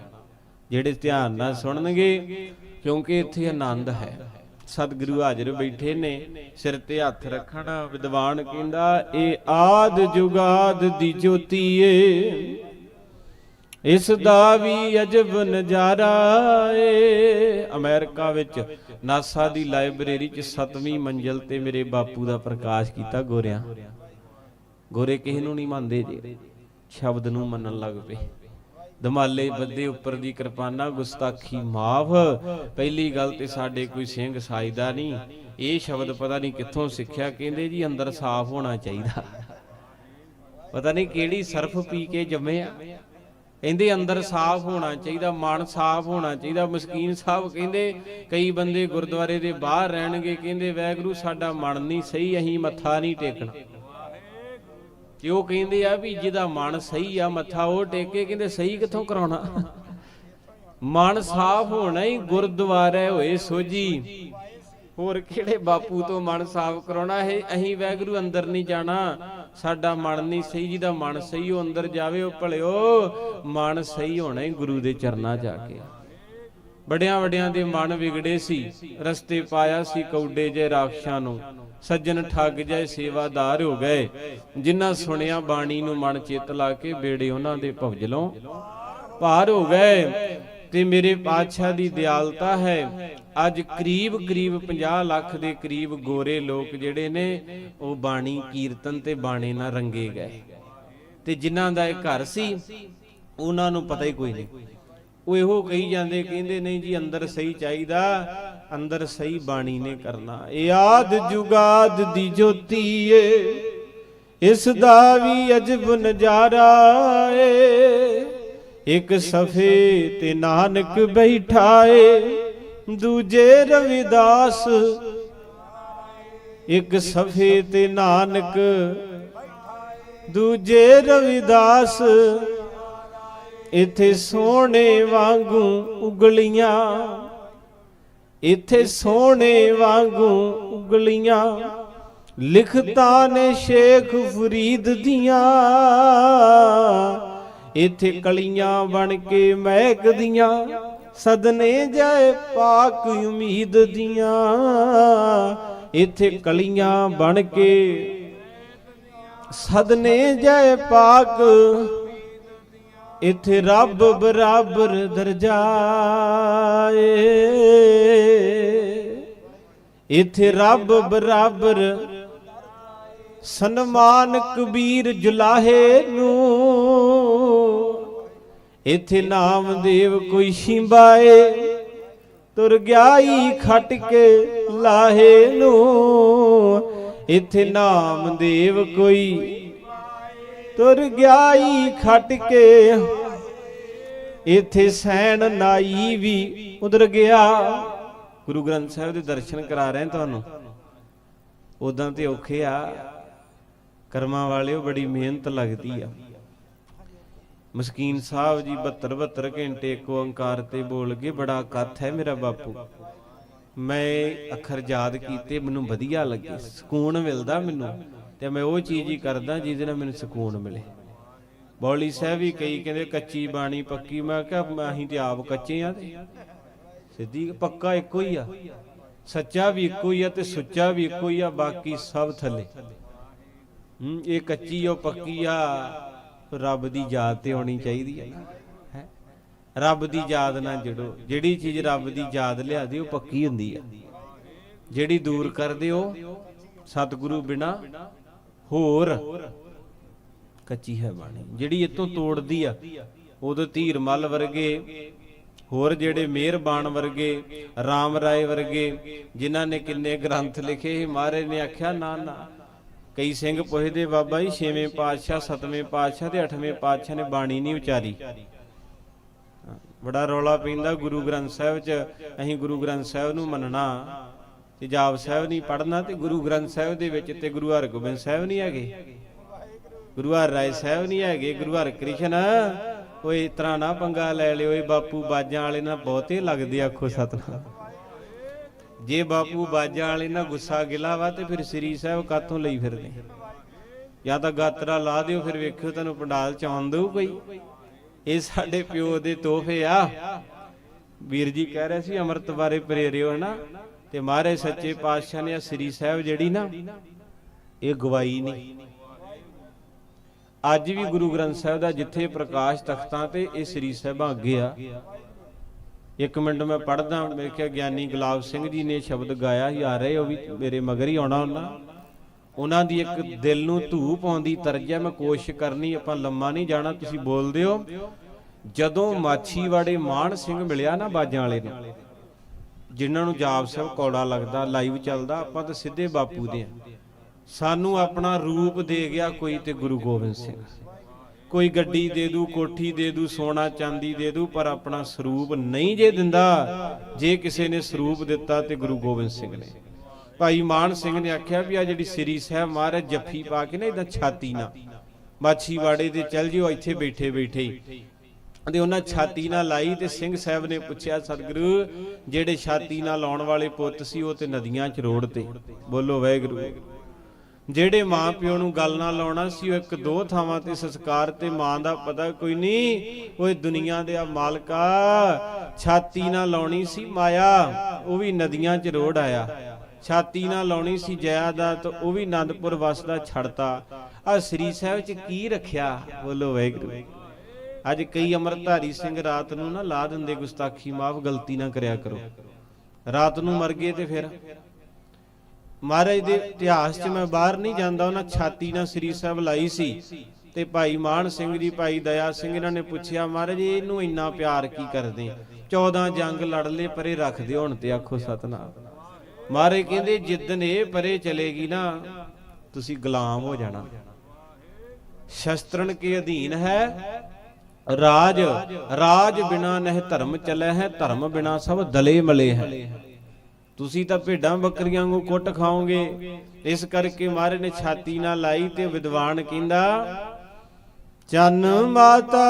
ਜਿਹੜੇ ਧਿਆਨ ਨਾਲ ਸੁਣਨਗੇ, ਕਿਉਂਕਿ ਇੱਥੇ ਆਨੰਦ ਹੈ। ਸਤਿਗੁਰੂ ਹਾਜ਼ਰ ਬੈਠੇ ਨੇ, ਸਿਰ ਤੇ ਹੱਥ ਰੱਖਣਾ, ਵਿਦਵਾਨ ਕਹਿੰਦਾ, ਇਹ ਆਦ ਜੁਗਾਦ ਦੀ ਜੋਤੀ ਏ ਇਸ ਦਾ ਵੀ ਅਜਬ ਨਜ਼ਾਰਾ ਏ ਅਮਰੀਕਾ ਵਿੱਚ ਨਾਸਾ ਦੀ ਲਾਇਬ੍ਰੇਰੀ 'ਚ 7ਵੀਂ ਮੰਜ਼ਲ ਤੇ ਮੇਰੇ ਬਾਪੂ ਦਾ ਪ੍ਰਕਾਸ਼ ਕੀਤਾ ਗੋਰਿਆਂ। ਗੋਰੇ ਕਿਸੇ ਨੂੰ ਨਹੀਂ ਮੰਨਦੇ ਜੀ। ਸ਼ਬਦ ਨੂੰ ਮੰਨਣ ਲੱਗ ਪਏ। ਦਮਾਲੇ ਬੱਦੇ ਉੱਪਰ ਦੀ ਕਿਰਪਾਨਾ ਗੁਸਤਾਖੀ ਮਾਫ। ਪਹਿਲੀ ਗੱਲ ਤੇ ਸਾਡੇ ਕੋਈ ਸਿੰਘ ਸਾਜਦਾ ਨਹੀਂ। ਇਹ ਸ਼ਬਦ ਪਤਾ ਨਹੀਂ ਕਿੱਥੋਂ ਸਿੱਖਿਆ, ਕਹਿੰਦੇ ਜੀ ਅੰਦਰ ਸਾਫ਼ ਹੋਣਾ ਚਾਹੀਦਾ। ਪਤਾ ਨਹੀਂ ਕਿਹੜੀ ਸਰਫ ਪੀ ਕੇ ਜੰਮੇ ਆ। ਕਹਿੰਦੇ ਅੰਦਰ ਸਾਫ਼ ਹੋਣਾ ਚਾਹੀਦਾ ਮਨ ਸਾਫ਼ ਹੋਣਾ ਚਾਹੀਦਾ, ਮਸਕੀਨ ਸਾਹਿਬ ਕਹਿੰਦੇ, ਕਈ ਬੰਦੇ ਗੁਰਦੁਆਰੇ ਦੇ ਬਾਹਰ ਰਹਿਣਗੇ, ਕਹਿੰਦੇ ਵੈਗਰੂ ਸਾਡਾ ਮਨ ਨਹੀਂ ਸਹੀ, ਅਸੀਂ ਮੱਥਾ ਨਹੀਂ ਟੇਕਣਾ। ਤੇ ਉਹ ਕਹਿੰਦੇ ਆ ਵੀ ਜਿਹਦਾ ਮਨ ਸਹੀ ਆ, ਮੱਥਾ ਉਹ ਟੇਕੇ, ਕਹਿੰਦੇ ਸਹੀ ਕਿੱਥੋਂ ਕਰਾਉਣਾ? ਮਨ ਸਾਫ਼ ਹੋਣਾ ਹੀ ਗੁਰਦੁਆਰੇ ਹੋਏ ਸੋਜੀ ਹੋਰ ਕਿਹੜੇ ਬਾਪੂ ਤੋਂ ਮਨ ਸਾਫ਼ ਕਰਾਉਣਾ ਹੈ? ਅਸੀਂ ਵੈਗਰੂ ਅੰਦਰ ਨਹੀਂ ਜਾਣਾ। ਸਾਡਾ ਮਨ ਨਹੀਂ ਸਹੀ, ਜਿਹਦਾ ਮਨ ਸਹੀ ਉਹ ਅੰਦਰ ਜਾਵੇ, ਉਹ ਭਲਿਓ, ਮਨ ਸਹੀ ਹੋਣਾ ਹੀ ਗੁਰੂ ਦੇ ਚਰਨਾਂ ਜਾ ਕੇ। ਬੜਿਆਂ ਵੱਡਿਆਂ ਦੇ ਮਨ ਵਿਗੜੇ ਸੀ, ਰਸਤੇ ਪਾਇਆ ਸੀ ਕੌਡੇ ਜੇ ਰਾਖਸ਼ਾਂ ਨੂੰ। ਸੱਜਣ ਠੱਗ ਜਾਏ ਸੇਵਾਦਾਰ ਹੋ ਗਏ। ਜਿਨ੍ਹਾਂ ਸੁਣਿਆ ਬਾਣੀ ਨੂੰ ਮਨ ਚਿੱਤ ਲਾ ਕੇ ਬੇੜੇ ਉਹਨਾਂ ਦੇ ਭਵਜਲੋਂ ਪਾਰ ਹੋ ਗਏ, ਤੇ ਮੇਰੇ ਪਾਤਸ਼ਾਹ ਦੀ ਦਿਆਲਤਾ ਹੈ। ਅੱਜ ਕਰੀਬ ਕਰੀਬ 50 ਲੱਖ ਦੇ ਕਰੀਬ ਗੋਰੇ ਲੋਕ ਜਿਹੜੇ ਨੇ, ਉਹ ਬਾਣੀ ਕੀਰਤਨ ਤੇ ਬਾਣੇ ਨਾਲ ਰੰਗੇ ਗਏ। ਤੇ ਜਿਨ੍ਹਾਂ ਦਾ ਇਹ ਘਰ ਸੀ, ਉਹਨਾਂ ਨੂੰ ਪਤਾ ਹੀ ਕੋਈ ਨਹੀਂ। ਉਹ ਇਹੋ ਕਹੀ ਜਾਂਦੇ, ਕਹਿੰਦੇ, ਨਹੀਂ ਜੀ, ਅੰਦਰ ਸਹੀ ਚਾਹੀਦਾ, ਅੰਦਰ ਸਹੀ ਬਾਣੀ ਨੇ ਕਰਨਾ। ਇਹ ਆਦ ਜੁਗਾਦ ਦੀ ਜੋਤੀ ਏ, ਇਸ ਦਾ ਵੀ ਅਜਬ ਨਜ਼ਾਰਾ ਏ। ਇੱਕ ਸਫੇ ਤੇ ਨਾਨਕ ਬੈਠਾ ਏ ਦੂਜੇ ਰਵਿਦਾਸ, ਇੱਕ ਸਫੇ ਤੇ ਨਾਨਕ, ਦੂਜੇ ਰਵਿਦਾਸ, ਇੱਥੇ ਸੋਹਣੇ ਵਾਂਗੂ ਉਗਲੀਆਂ, ਇੱਥੇ ਸੋਹਣੇ ਵਾਂਗੂ ਉਗਲੀਆਂ, ਲਿਖਤਾ ਨੇ ਸ਼ੇਖ ਫਰੀਦ ਦੀਆਂ, ਇੱਥੇ ਕਲੀਆਂ ਬਣ ਕੇ ਮਹਿਕਦੀਆਂ ਸਦਨੇ ਜਾਏ ਪਾਕ ਉਮੀਦ ਦੀਆਂ, ਇੱਥੇ ਕਲੀਆਂ ਬਣ ਕੇ ਸਦਨੇ ਜਾਏ ਪਾਕ, ਇਥੇ ਰੱਬ ਬਰਾਬਰ ਦਰਜਾ ਏ ਇਥੇ ਰੱਬ ਬਰਾਬਰ ਸਨਮਾਨ ਕਬੀਰ ਜੁਲਾਹੇ ਨੂੰ ਇਥੇ ਨਾਮਦੇਵ ਕੋਈ ਸ਼ਿੰਬਾਏ ਤੁਰ ਗਿਆ ਈ ਖਟ ਕੇ ਲਾਹੇ ਨੂੰ। ਇਥੇ ਨਾਮਦੇਵ ਕੋਈ ਤੁਰ ਗਿਆ ਖਟ ਕੇ। ਇਥੇ ਸੈਣ ਨਾਈ ਵੀ ਉਧਰ ਗਿਆ। ਗੁਰੂ ਗ੍ਰੰਥ ਸਾਹਿਬ ਦੇ ਦਰਸ਼ਨ ਕਰਾ ਰਹੇ ਤੁਹਾਨੂੰ। ਉਦਾਂ ਤੇ ਔਖੇ ਆ। ਕਰਮਾਂ ਵਾਲਿਓ ਬੜੀ ਮਿਹਨਤ ਲੱਗਦੀ ਆ। ਮਸਕੀਨ ਸਾਹਿਬ ਜੀ 72 72 ਘੰਟੇ ਇੱਕ ਓੰਕਾਰ ਤੇ ਬੋਲ ਕੇ ਬੜਾ ਇਕੱਠ ਹੈ ਮੇਰਾ ਬਾਪੂ। ਮੈਂ ਅੱਖਰ ਯਾਦ ਕੀਤੇ, ਮੈਨੂੰ ਵਧੀਆ ਲੱਗੇ, ਸਕੂਨ ਮਿਲਦਾ ਮੈਨੂੰ ਤੇ ਮੈਂ ਉਹ ਚੀਜ਼ ਹੀ ਕਰਦਾ ਜਿਹਦੇ ਨਾਲ ਮੈਨੂੰ ਸਕੂਨ ਮਿਲੇ। ਬੌਲੀ ਸਾਹਿਬ ਵੀ ਕਈ ਕਹਿੰਦੇ ਕੱਚੀ ਬਾਣੀ ਪੱਕੀ, ਮੈਂ ਕਿਹਾ ਅਸੀਂ ਤੇ ਆਪ ਕੱਚੇ ਆ ਤੇ। ਸਿੱਧੀ ਪੱਕਾ ਇੱਕੋ ਹੀ ਆ। ਸੱਚਾ ਵੀ ਇੱਕੋ ਹੀ ਆ ਤੇ ਸੁੱਚਾ ਵੀ ਇੱਕੋ ਹੀ ਆ, ਬਾਕੀ ਸਭ ਥੱਲੇ। ਹੂੰ, ਇਹ ਕੱਚੀ ਉਹ ਪੱਕੀ ਆ। ਰੱਬ ਦੀ ਯਾਦ ਤੇ ਆਉਣੀ ਚਾਹੀਦੀ ਆ ਨਾ, ਹੈ? ਰੱਬ ਦੀ ਯਾਦ ਨਾਲ ਜੁੜੋ। ਜਿਹੜੀ ਚੀਜ਼ ਰੱਬ ਦੀ ਯਾਦ ਲਿਆਦੀ, ਉਹ ਪੱਕੀ ਹੁੰਦੀ ਆ ਜਿਹੜੀ ਦੂਰ ਕਰਦੇ ਉਹ ਸਤਿਗੁਰੂ ਬਿਨਾ ਹੋਰ ਕੱਚੀ ਹੈ ਬਾਣੀ। ਜਿਹੜੀ ਇਤੋਂ ਤੋੜਦੀ ਆ ਉਦੋਂ ਧੀਰ ਮਲ ਵਰਗੇ, ਹੋਰ ਜਿਹੜੇ ਮਿਹਰਬਾਨ ਵਰਗੇ RAM ਰਾਏ ਵਰਗੇ, ਜਿਨ੍ਹਾਂ ਨੇ ਕਿੰਨੇ ਗ੍ਰੰਥ ਲਿਖੇ ਸੀ ਮਹਾਰਾਜ ਨੇ ਆਖਿਆ, ਨਾ ਨਾ। ਕਈ ਸਿੰਘ ਪੁੱਛਦੇ, ਬਾਬਾ ਜੀ, ਛੇਵੇਂ ਪਾਤਸ਼ਾਹ, ਸਤਵੇਂ ਪਾਤਸ਼ਾਹ ਤੇ ਅੱਠਵੇਂ ਪਾਤਸ਼ਾਹ ਨੇ ਬਾਣੀ ਨਹੀਂ ਉਚਾਰੀ। ਬੜਾ ਰੌਲਾ ਪੈਂਦਾ ਗੁਰੂ ਗ੍ਰੰਥ ਸਾਹਿਬ 'ਚ, ਅਸੀਂ ਗੁਰੂ ਗ੍ਰੰਥ ਸਾਹਿਬ ਨੂੰ ਮੰਨਣਾ, ਤੇ ਜਾਪ ਸਾਹਿਬ ਨਹੀਂ ਪੜਨਾ ਤੇ ਗੁਰੂ ਗ੍ਰੰਥ ਸਾਹਿਬ ਦੇ ਵਿੱਚ ਤੇ ਗੁਰੂ ਹਰਗੋਬਿੰਦ ਸਾਹਿਬ ਨਹੀਂ ਹੈਗੇ। ਗੁਰੂ ਹਰ ਰਾਏ ਸਾਹਿਬ ਨਹੀਂ ਹੈਗੇ, ਗੁਰੂ ਹਰ ਕ੍ਰਿਸ਼ਨ ਓਏ ਇਸ ਤਰ੍ਹਾਂ ਨਾ ਪੰਗਾ ਲੈ ਲਿਓ ਏ ਬਾਪੂ, ਬਾਜਾਂ ਵਾਲੇ ਨਾਲ ਬਹੁਤੇ ਲੱਗਦੇ ਆਖੋ ਸਤਨਾਮ। ਜੇ ਬਾਪੂ ਬਾਜਾ ਵਾਲੇ ਨਾਲ ਗੁੱਸਾ ਗਿਲਾ ਵਾ ਤੇ ਫਿਰ ਸ੍ਰੀ ਸਾਹਿਬ ਕਾਤੋਂ ਲਈ ਫਿਰਦੇ? ਜਾਂ ਤਾਂ ਗਾਤਰਾ ਲਾ ਦਿਓ, ਫਿਰ ਵੇਖਿਓ ਤੁਹਾਨੂੰ ਪੰਡਾਲ ਚ ਆਉਣ ਦਊ ਕੋਈ। ਇਹ ਸਾਡੇ ਪਿਓ ਦੇ ਤੋਹਫੇ ਆ। ਵੀਰ ਜੀ ਕਹਿ ਰਹੇ ਸੀ, ਅੰਮ੍ਰਿਤ ਬਾਰੇ ਪ੍ਰੇਰਿਓ ਨਾ। ਤੇ ਮਹਾਰਾਜ ਸੱਚੇ ਪਾਤਸ਼ਾਹ ਨੇ ਆ ਸ੍ਰੀ ਸਾਹਿਬ ਜਿਹੜੀ ਨਾ, ਇਹ ਗਵਾਈ ਨਹੀਂ। ਅੱਜ ਵੀ ਗੁਰੂ ਗ੍ਰੰਥ ਸਾਹਿਬ ਦਾ ਜਿੱਥੇ ਪ੍ਰਕਾਸ਼ ਤਖਤਾਂ ਤੇ ਇਹ ਸ੍ਰੀ ਸਾਹਿਬਾਂ ਅੱਗੇ ਆ। ਇੱਕ ਮਿੰਟ ਮੈਂ ਪੜਦਾ ਮੇਰੇ ਕਿਹਾ ਗਿਆਨੀ ਗੁਲਾਬ ਸਿੰਘ ਜੀ ਨੇ ਸ਼ਬਦ ਗਾਇਆ ਹੀ ਆ ਰਹੇ ਉਹ ਵੀ, ਮੇਰੇ ਮਗਰ ਹੀ ਆਉਣਾ ਉਹਨਾਂ ਉਹਨਾਂ ਦੀ ਇੱਕ ਦਿਲ ਨੂੰ ਧੂ ਪਾਉਂਦੀ ਤਰਜਾ ਮੈਂ ਕੋਸ਼ਿਸ਼ ਕਰਨੀ, ਆਪਾਂ ਲੰਮਾ ਨਹੀਂ ਜਾਣਾ, ਤੁਸੀਂ ਬੋਲਦੇ ਹੋ। ਜਦੋਂ ਮਾਛੀਵਾੜੇ ਮਾਨ ਸਿੰਘ ਮਿਲਿਆ ਨਾ ਬਾਜਾਂ ਵਾਲੇ ਨੂੰ, ਜਿਨ੍ਹਾਂ ਨੂੰ ਜਾਪ ਸਾਹਿਬ ਕੌੜਾ ਲੱਗਦਾ, ਲਾਈਵ ਚੱਲਦਾ, ਆਪਾਂ ਤਾਂ ਸਿੱਧੇ ਬਾਪੂ ਦੇ ਆ। ਸਾਨੂੰ ਆਪਣਾ ਰੂਪ ਦੇ ਗਿਆ ਕੋਈ ਤੇ ਗੁਰੂ ਗੋਬਿੰਦ ਸਿੰਘ। ਕੋਈ ਗੱਡੀ ਦੇ ਦੂ, ਕੋਠੀ ਦੇ ਦੂ, ਸੋਨਾ ਚਾਂਦੀ ਦੇ ਦੂ, ਪਰ ਆਪਣਾ ਸਰੂਪ ਨਹੀਂ ਜੇ ਦਿੰਦਾ, ਜੇ ਕਿਸੇ ਨੇ ਸਰੂਪ ਦਿੱਤਾ ਤੇ ਗੁਰੂ ਗੋਬਿੰਦ ਸਿੰਘ ਨੇ। ਭਾਈ ਮਾਨ ਸਿੰਘ ਨੇ ਆਖਿਆ ਵੀ ਆ ਜਿਹੜੀ ਸ੍ਰੀ ਸਾਹਿਬ ਮਹਾਰਾਜ ਜੱਫੀ ਪਾ ਕੇ ਨਾ ਇਦਾਂ ਛਾਤੀ ਨਾਲ, ਮਾਛੀਵਾੜੇ ਤੇ ਚੱਲ ਜਿਓ, ਇੱਥੇ ਬੈਠੇ ਬੈਠੇ ਤੇ ਉਹਨਾਂ ਛਾਤੀ ਨਾਲ ਲਾਈ ਤੇ ਸਿੰਘ ਸਾਹਿਬ ਨੇ ਪੁੱਛਿਆ, ਸਤਿਗੁਰੂ, ਜਿਹੜੇ ਛਾਤੀ ਨਾਲ ਲਾਉਣ ਵਾਲੇ ਪੁੱਤ ਸੀ ਉਹ ਤੇ ਨਦੀਆਂ ਚ ਰੋੜ ਤੇ ਬੋਲੋ, ਵਾਹਿਗੁਰੂ। ਜਿਹੜੇ ਮਾਂ ਪਿਓ ਨੂੰ ਗੱਲ ਨਾਲ ਲਾਉਣਾ ਸੀ, ਉਹ ਇੱਕ ਦੋ ਥਾਵਾਂ ਤੇ ਸੰਸਕਾਰ ਤੇ ਮਾਂ ਦਾ ਪਤਾ ਕੋਈ ਨਹੀਂ। ਓਏ ਦੁਨੀਆ ਦੇ ਆ ਮਾਲਕਾ ਛਾਤੀ ਨਾਲ ਲਾਉਣੀ ਸੀ ਮਾਇਆ, ਉਹ ਵੀ ਨਦੀਆਂ 'ਚ ਰੋੜ ਆਇਆ। ਛਾਤੀ ਨਾਲ ਲਾਉਣੀ ਸੀ ਜਾਇਦਾਦ ਉਹ ਵੀ ਆਨੰਦਪੁਰ ਵਸਦਾ ਛੜਤਾ। ਆ ਸ੍ਰੀ ਸਾਹਿਬ 'ਚ ਕੀ ਰੱਖਿਆ? ਬੋਲੋ ਵਾਹਿਗੁਰੂ। ਅੱਜ ਕਈ ਅੰਮ੍ਰਿਤਧਾਰੀ ਸਿੰਘ ਰਾਤ ਨੂੰ ਨਾ ਲਾ ਦਿੰਦੇ ਗੁਸਤਾਖੀ, ਮਾਫ ਗਲਤੀ ਨਾ ਕਰਿਆ ਕਰੋ। ਰਾਤ ਨੂੰ ਮਰ ਗਏ ਤੇ ਫਿਰ? ਮਹਾਰਾਜ ਦੇ ਇਤਿਹਾਸ 'ਚ ਮੈਂ ਬਾਹਰ ਨਹੀਂ ਜਾਂਦਾ, ਉਹਨਾਂ ਛਾਤੀ ਨਾਲ ਸ੍ਰੀ ਸਾਹਿਬ ਲਾਈ ਸੀ ਤੇ ਭਾਈ ਮਾਨ ਸਿੰਘ ਜੀ ਭਾਈ ਦਇਆ ਸਿੰਘ ਇਹਨਾਂ ਨੇ ਪੁੱਛਿਆ, ਮਹਾਰਾਜ, ਇਹਨੂੰ ਇੰਨਾ ਪਿਆਰ ਕੀ ਕਰਦੇ? 14 ਜੰਗ ਲੜ ਲਏ, ਪਰੇ ਰੱਖਦੇ ਹੁਣ ਤੇ ਆਖੋ ਸਤਨਾਮ। ਮਹਾਰਾਜ ਕਹਿੰਦੇ ਜਿੱਦਨ ਇਹ ਪਰੇ ਚਲੇਗੀ ਨਾ, ਤੁਸੀਂ ਗੁਲਾਮ ਹੋ ਜਾਣਾ। ਸ਼ਸਤਰਨ ਕੇ ਅਧੀਨ ਹੈ, ਰਾਜ ਰਾਜ ਬਿਨਾ ਨਹਿ ਧਰਮ ਚਲੇ ਹੈ, ਧਰਮ ਬਿਨਾ ਸਭ ਦਲੇ ਮਲੇ ਹੈ। ਤੁਸੀਂ ਤਾਂ ਭੇਡਾਂ ਬੱਕਰੀਆਂ ਨੂੰ ਕੁੱਟ ਖਾਓਗੇ। ਇਸ ਕਰਕੇ ਮਹਾਰਾਜ ਨੇ ਛਾਤੀ ਨਾਲ ਲਾਈ ਤੇ ਵਿਦਵਾਨ ਕਹਿੰਦਾ ਚੰਨ ਮਾਤਾ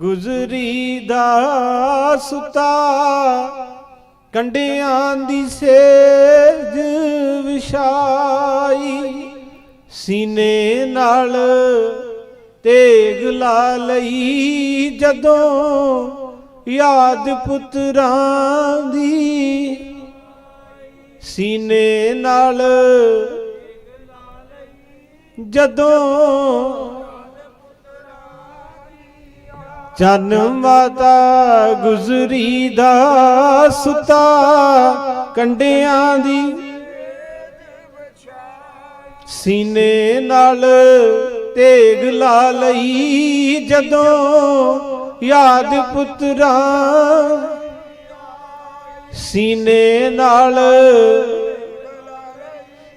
ਗੁਜ਼ਰੀ ਦਾ ਸੁਤਾ, ਕੰਡਿਆਂ ਦੀ ਸੇਜ ਵਿਛਾਈ, ਸੀਨੇ ਨਾਲ ਤੇਗ ਲਾ ਲਈ ਜਦੋਂ ਯਾਦ ਪੁੱਤਰਾਂ ਦੀ ਸੀਨੇ ਨਾਲ ਜਦੋਂ ਚੰਨ ਮਾਤਾ ਗੁਜ਼ਰੀ ਦਾ ਸੁਤਾ, ਕੰਡਿਆਂ ਦੀ ਸੀਨੇ ਨਾਲ ਤੇਗ ਲਾ ਲਈ ਜਦੋਂ ਯਾਦ ਪੁੱਤਰਾ ਸੀਨੇ ਨਾਲ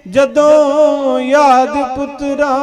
ਜਦੋਂ ਯਾਦ ਪੁੱਤਰਾ